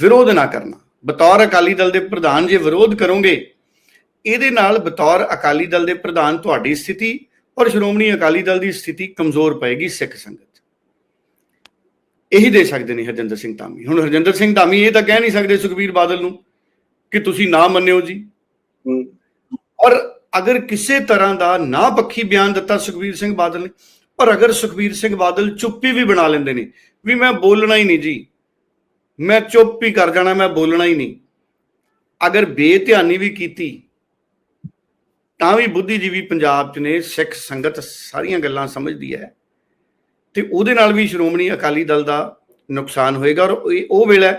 Speaker 2: ਵਿਰੋਧ ਨਾ ਕਰਨਾ। ਬਤੌਰ ਅਕਾਲੀ ਦਲ ਦੇ ਪ੍ਰਧਾਨ ਜੇ ਵਿਰੋਧ ਕਰੋਗੇ ਇਹਦੇ ਨਾਲ ਬਤੌਰ ਅਕਾਲੀ ਦਲ ਦੇ ਪ੍ਰਧਾਨ ਤੁਹਾਡੀ ਸਥਿਤੀ ਔਰ ਸ਼੍ਰੋਮਣੀ ਅਕਾਲੀ ਦਲ ਦੀ ਸਥਿਤੀ ਕਮਜ਼ੋਰ ਪਏਗੀ ਸਿੱਖ ਸੰਗਤ। ਇਹੀ ਦੇ ਸਕਦੇ ਨੇ ਹਰਜਿੰਦਰ ਸਿੰਘ ਧਾਮੀ। ਹੁਣ ਹਰਜਿੰਦਰ ਸਿੰਘ ਧਾਮੀ ਇਹ ਤਾਂ ਕਹਿ ਨਹੀਂ ਸਕਦੇ ਸੁਖਬੀਰ ਬਾਦਲ ਨੂੰ ਕਿ ਤੁਸੀਂ ਨਾ ਮੰਨਿਓ ਜੀ। ਔਰ ਅਗਰ ਕਿਸੇ ਤਰ੍ਹਾਂ ਦਾ ਨਾ ਪੱਖੀ ਬਿਆਨ ਦਿੱਤਾ ਸੁਖਬੀਰ ਸਿੰਘ ਬਾਦਲ ਨੇ ਪਰ ਅਗਰ ਸੁਖਬੀਰ ਸਿੰਘ ਬਾਦਲ ਚੁੱਪੀ ਵੀ ਬਣਾ ਲੈਂਦੇ ਨੇ ਵੀ ਮੈਂ ਬੋਲਣਾ ਹੀ ਨਹੀਂ ਜੀ ਮੈਂ ਚੁੱਪ ਹੀ ਕਰ ਜਾਣਾ ਮੈਂ ਬੋਲਣਾ ਹੀ ਨਹੀਂ। ਅਗਰ ਬੇਧਿਆਨੀ ਵੀ ਕੀਤੀ ਤਾਂ ਵੀ ਬੁੱਧੀਜੀਵੀ ਪੰਜਾਬ 'ਚ ਨੇ ਸਿੱਖ ਸੰਗਤ ਸਾਰੀਆਂ ਗੱਲਾਂ ਸਮਝਦੀ ਹੈ। ਤੇ ਉਹਦੇ ਨਾਲ ਵੀ ਸ਼੍ਰੋਮਣੀ ਅਕਾਲੀ ਦਲ ਦਾ ਨੁਕਸਾਨ ਹੋਏਗਾ ਔਰ ਉਹ ਵੇਲਾ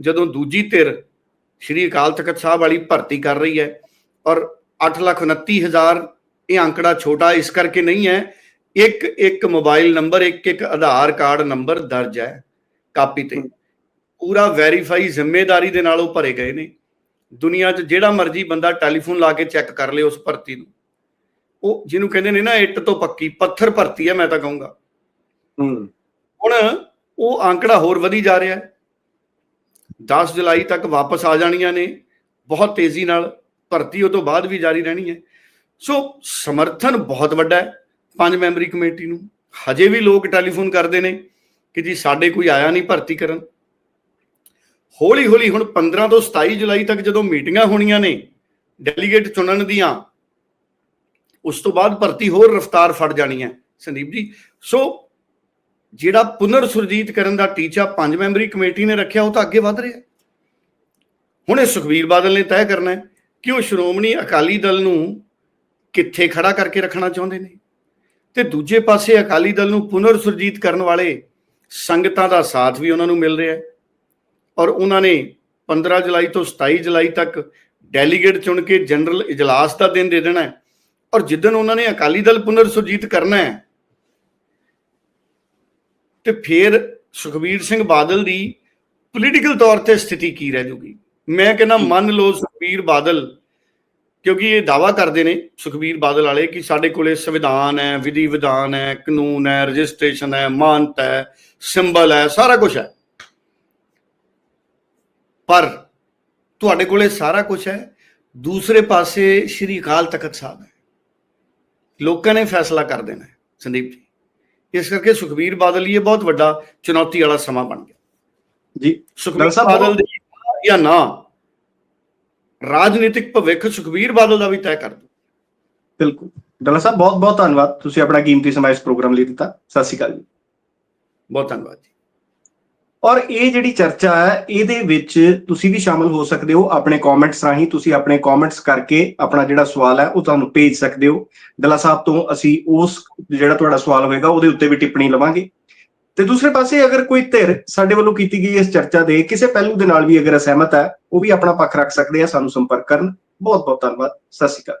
Speaker 2: ਜਦੋਂ ਦੂਜੀ ਧਿਰ ਸ਼੍ਰੀ ਅਕਾਲ ਤਖਤ ਸਾਹਿਬ ਵਾਲੀ ਭਰਤੀ ਕਰ ਰਹੀ ਹੈ ਔਰ 829000 ਇਹ ਅੰਕੜਾ ਛੋਟਾ ਇਸ ਕਰਕੇ ਨਹੀਂ ਹੈ ਇੱਕ ਇੱਕ ਮੋਬਾਈਲ ਨੰਬਰ ਇੱਕ ਇੱਕ ਆਧਾਰ ਕਾਰਡ ਨੰਬਰ ਦਰਜ ਹੈ ਕਾਪੀ ਤੇ। ਪੂਰਾ ਵੈਰੀਫਾਈ ਜ਼ਿੰਮੇਵਾਰੀ ਦੇ ਨਾਲ ਉਹ ਭਰੇ ਗਏ ਨੇ। ਦੁਨੀਆ 'ਚ ਜਿਹੜਾ ਮਰਜ਼ੀ ਬੰਦਾ ਟੈਲੀਫੋਨ ਲਾ ਕੇ ਚੈੱਕ ਕਰ ਲੇ ਉਸ ਭਰਤੀ ਨੂੰ। ਉਹ ਜਿਹਨੂੰ ਕਹਿੰਦੇ ਨੇ ਨਾ ਇੱਟ ਤੋਂ ਪੱਕੀ ਪੱਥਰ ਭਰਤੀ ਹੈ ਮੈਂ ਤਾਂ ਕਹੂੰਗਾ।
Speaker 1: ਹੂੰ।
Speaker 2: ਹੁਣ ਉਹ ਅੰਕੜਾ ਹੋਰ ਵਧੀ ਜਾ ਰਿਹਾ ਹੈ। 10 ਜੁਲਾਈ ਤੱਕ ਵਾਪਸ ਆ ਜਾਣੀਆਂ ਨੇ। ਬਹੁਤ ਤੇਜ਼ੀ ਨਾਲ ਭਰਤੀ ਉਹ ਤੋਂ ਬਾਅਦ ਵੀ ਜਾਰੀ ਰਹਿਣੀ ਹੈ। ਸੋ ਸਮਰਥਨ ਬਹੁਤ ਵੱਡਾ ਹੈ ਪੰਜ ਮੈਂਬਰੀ ਕਮੇਟੀ ਨੂੰ। ਹਜੇ ਵੀ ਲੋਕ ਟੈਲੀਫੋਨ ਕਰਦੇ ਨੇ ਕਿ ਜੀ ਸਾਡੇ ਕੋਈ ਆਇਆ ਨਹੀਂ ਭਰਤੀ ਕਰਨ। ਹੌਲੀ ਹੌਲੀ ਹੁਣ 15 ਤੋਂ 27 ਜੁਲਾਈ ਤੱਕ ਜਦੋਂ ਮੀਟਿੰਗਾਂ ਹੋਣੀਆਂ ਨੇ ਡੈਲੀਗੇਟ ਚੁਣਨ ਦੀਆਂ, ਉਸ ਤੋਂ ਬਾਅਦ ਭਰਤੀ ਹੋਰ ਰਫ਼ਤਾਰ ਫੜ ਜਾਣੀ ਹੈ। ਸੰਦੀਪ ਜੀ, ਸੋ ਜਿਹੜਾ ਪੁਨਰ ਸੁਰਜੀਤ ਕਰਨ ਦਾ ਟੀਚਾ ਪੰਜ ਮੈਂਬਰੀ ਕਮੇਟੀ ਨੇ ਰੱਖਿਆ, ਉਹ ਤਾਂ ਅੱਗੇ ਵਧ ਰਿਹਾ। ਹੁਣ ਇਹ ਸੁਖਵੀਰ ਬਾਦਲ ਨੇ ਤੈਅ ਕਰਨਾ ਹੈ ਕਿ ਉਹ ਸ਼੍ਰੋਮਣੀ ਅਕਾਲੀ ਦਲ ਨੂੰ ਕਿੱਥੇ ਖੜਾ ਕਰਕੇ ਰੱਖਣਾ ਚਾਹੁੰਦੇ ਨੇ। ਤੇ ਦੂਜੇ ਪਾਸੇ ਅਕਾਲੀ ਦਲ ਨੂੰ ਪੁਨਰ ਸੁਰਜੀਤ ਕਰਨ ਵਾਲੇ ਸੰਗਤਾਂ ਦਾ ਸਾਥ ਵੀ ਉਹਨਾਂ ਨੂੰ ਮਿਲ ਰਿਹਾ ਹੈ। ਔਰ ਉਹਨਾਂ ਨੇ 15 ਜੁਲਾਈ ਤੋਂ 27 ਜੁਲਾਈ ਤੱਕ ਡੈਲੀਗੇਟ ਚੁਣ ਕੇ ਜਨਰਲ ਇਜਲਾਸ ਦਾ ਦਿਨ ਦੇ ਦੇਣਾ ਹੈ। ਔਰ ਜਿੱਦਨ ਉਹਨਾਂ ਨੇ ਅਕਾਲੀ ਦਲ ਪੁਨਰ ਸੁਰਜੀਤ ਕਰਨਾ ਹੈ ਤੇ ਫਿਰ ਸੁਖਬੀਰ ਸਿੰਘ ਬਾਦਲ ਦੀ ਪੋਲੀਟੀਕਲ ਤੌਰ ਤੇ ਸਥਿਤੀ ਕੀ ਰਹਿ ਜੂਗੀ? ਮੈਂ ਕਹਿੰਦਾ ਮੰਨ ਲਓ ਸੁਖਬੀਰ ਬਾਦਲ, ਕਿਉਂਕਿ ਇਹ ਦਾਵਾ ਕਰਦੇ ਨੇ ਸੁਖਬੀਰ ਬਾਦਲ ਵਾਲੇ ਕਿ ਸਾਡੇ ਕੋਲੇ ਸੰਵਿਧਾਨ ਹੈ, ਵਿਧੀ ਵਿਧਾਨ ਹੈ, ਕਾਨੂੰਨ ਹੈ, ਰਜਿਸਟ੍ਰੇਸ਼ਨ ਹੈ, ਮਾਨਤਾ ਹੈ, ਸਿੰਬਲ ਹੈ, ਸਾਰਾ ਕੁਝ ਹੈ। ਪਰ ਤੁਹਾਡੇ ਕੋਲੇ ਸਾਰਾ ਕੁਝ ਹੈ। ਦੂਸਰੇ ਪਾਸੇ ਸ਼੍ਰੀ ਅਕਾਲ ਤਖਤ ਸਾਹਿਬ ਹੈ। ਲੋਕਾਂ ਨੇ ਫੈਸਲਾ ਕਰ ਦੇਣਾ ਸੰਦੀਪ ਜੀ। ਇਸ ਕਰਕੇ ਸੁਖਬੀਰ ਬਾਦਲ ਲਈ ਇਹ ਬਹੁਤ ਵੱਡਾ ਚੁਣੌਤੀ ਵਾਲਾ ਸਮਾਂ ਬਣ ਗਿਆ।
Speaker 1: ਜੀ
Speaker 2: ਸੁਖਬੀਰ ਬਾਦਲ ਦੇ ਜਾਂ ਨਾ ਰਾਜਨੀਤਿਕ ਭਵਿੱਖ ਸੁਖਬੀਰ ਬਾਦਲ ਦਾ ਵੀ ਤੈਅ ਕਰ ਦੋ।
Speaker 1: ਬਿਲਕੁਲ। ਡੱਲਾ ਸਾਹਿਬ ਬਹੁਤ ਬਹੁਤ ਧੰਨਵਾਦ। ਤੁਸੀਂ ਆਪਣਾ ਕੀਮਤੀ ਸਮਾਂ ਇਸ ਪ੍ਰੋਗਰਾਮ ਲਈ ਦਿੱਤਾ। ਸਤਿ ਸ਼੍ਰੀ ਅਕਾਲ ਜੀ।
Speaker 2: ਬਹੁਤ ਧੰਨਵਾਦ ਜੀ।
Speaker 1: ਔਰ ਇਹ ਜਿਹੜੀ ਚਰਚਾ ਹੈ, ਇਹਦੇ ਵਿੱਚ ਤੁਸੀਂ ਵੀ ਸ਼ਾਮਲ ਹੋ ਸਕਦੇ ਹੋ ਆਪਣੇ ਕਮੈਂਟਸ ਰਾਹੀਂ। ਤੁਸੀਂ ਆਪਣੇ ਕਮੈਂਟਸ ਕਰਕੇ ਆਪਣਾ ਜਿਹੜਾ ਸਵਾਲ ਹੈ, ਉਹ ਤੁਹਾਨੂੰ ਭੇਜ ਸਕਦੇ ਹੋ। ਡੱਲਾ ਸਾਹਿਬ ਤੋਂ ਅਸੀਂ ਉਸ ਜਿਹੜਾ ਤੁਹਾਡਾ ਸਵਾਲ ਹੋਏਗਾ, ਉਹਦੇ ਉੱਤੇ ਵੀ ਟਿੱਪਣੀ ਲਵਾਂਗੇ। ਤੇ ਦੂਸਰੇ ਪਾਸੇ ਅਗਰ ਕੋਈ ਧਿਰ ਸਾਡੇ ਵੱਲੋਂ ਕੀਤੀ ਗਈ ਇਸ ਚਰਚਾ ਦੇ, ਕਿਸੇ ਪਹਿਲੂ ਦੇ ਨਾਲ ਵੀ ਅਗਰ ਅਸਹਿਮਤ ਹੈ, ਉਹ ਵੀ ਆਪਣਾ ਪੱਖ ਰੱਖ ਸਕਦੇ ਆ, ਸਾਨੂੰ ਸੰਪਰਕ ਕਰਨ। ਬਹੁਤ ਬਹੁਤ ਧੰਨਵਾਦ। ਸਤਿ ਸ਼੍ਰੀ ਅਕਾਲ।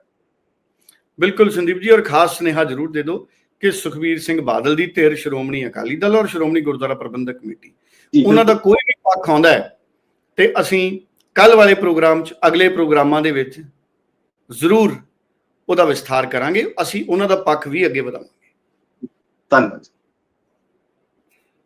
Speaker 2: ਬਿਲਕੁਲ ਸੰਦੀਪ ਜੀ, ਔਰ ਖਾਸ ਸੁਨੇਹਾ ਜ਼ਰੂਰ ਦੇ ਦਿਓ ਕਿ ਸੁਖਬੀਰ ਸਿੰਘ ਬਾਦਲ ਦੀ ਧਿਰ ਸ਼੍ਰੋਮਣੀ ਅਕਾਲੀ ਦਲ ਔਰ ਸ਼੍ਰੋਮਣੀ ਗੁਰਦੁਆਰਾ ਪ੍ਰਬੰਧਕ ਕਮੇਟੀ। ਉਹਨਾਂ ਦਾ ਕੋਈ ਵੀ ਪੱਖ ਆਉਂਦਾ ਹੈ ਤੇ ਅਸੀਂ ਕੱਲ ਵਾਲੇ ਪ੍ਰੋਗਰਾਮ 'ਚ ਅਗਲੇ ਪ੍ਰੋਗਰਾਮਾਂ ਦੇ ਵਿੱਚ ਜ਼ਰੂਰ ਉਹਦਾ ਵਿਸਥਾਰ ਕਰਾਂਗੇ। ਅਸੀਂ ਉਹਨਾਂ ਦਾ ਪੱਖ ਵੀ ਅੱਗੇ ਵਧਾਵਾਂਗੇ।
Speaker 1: ਧੰਨਵਾਦ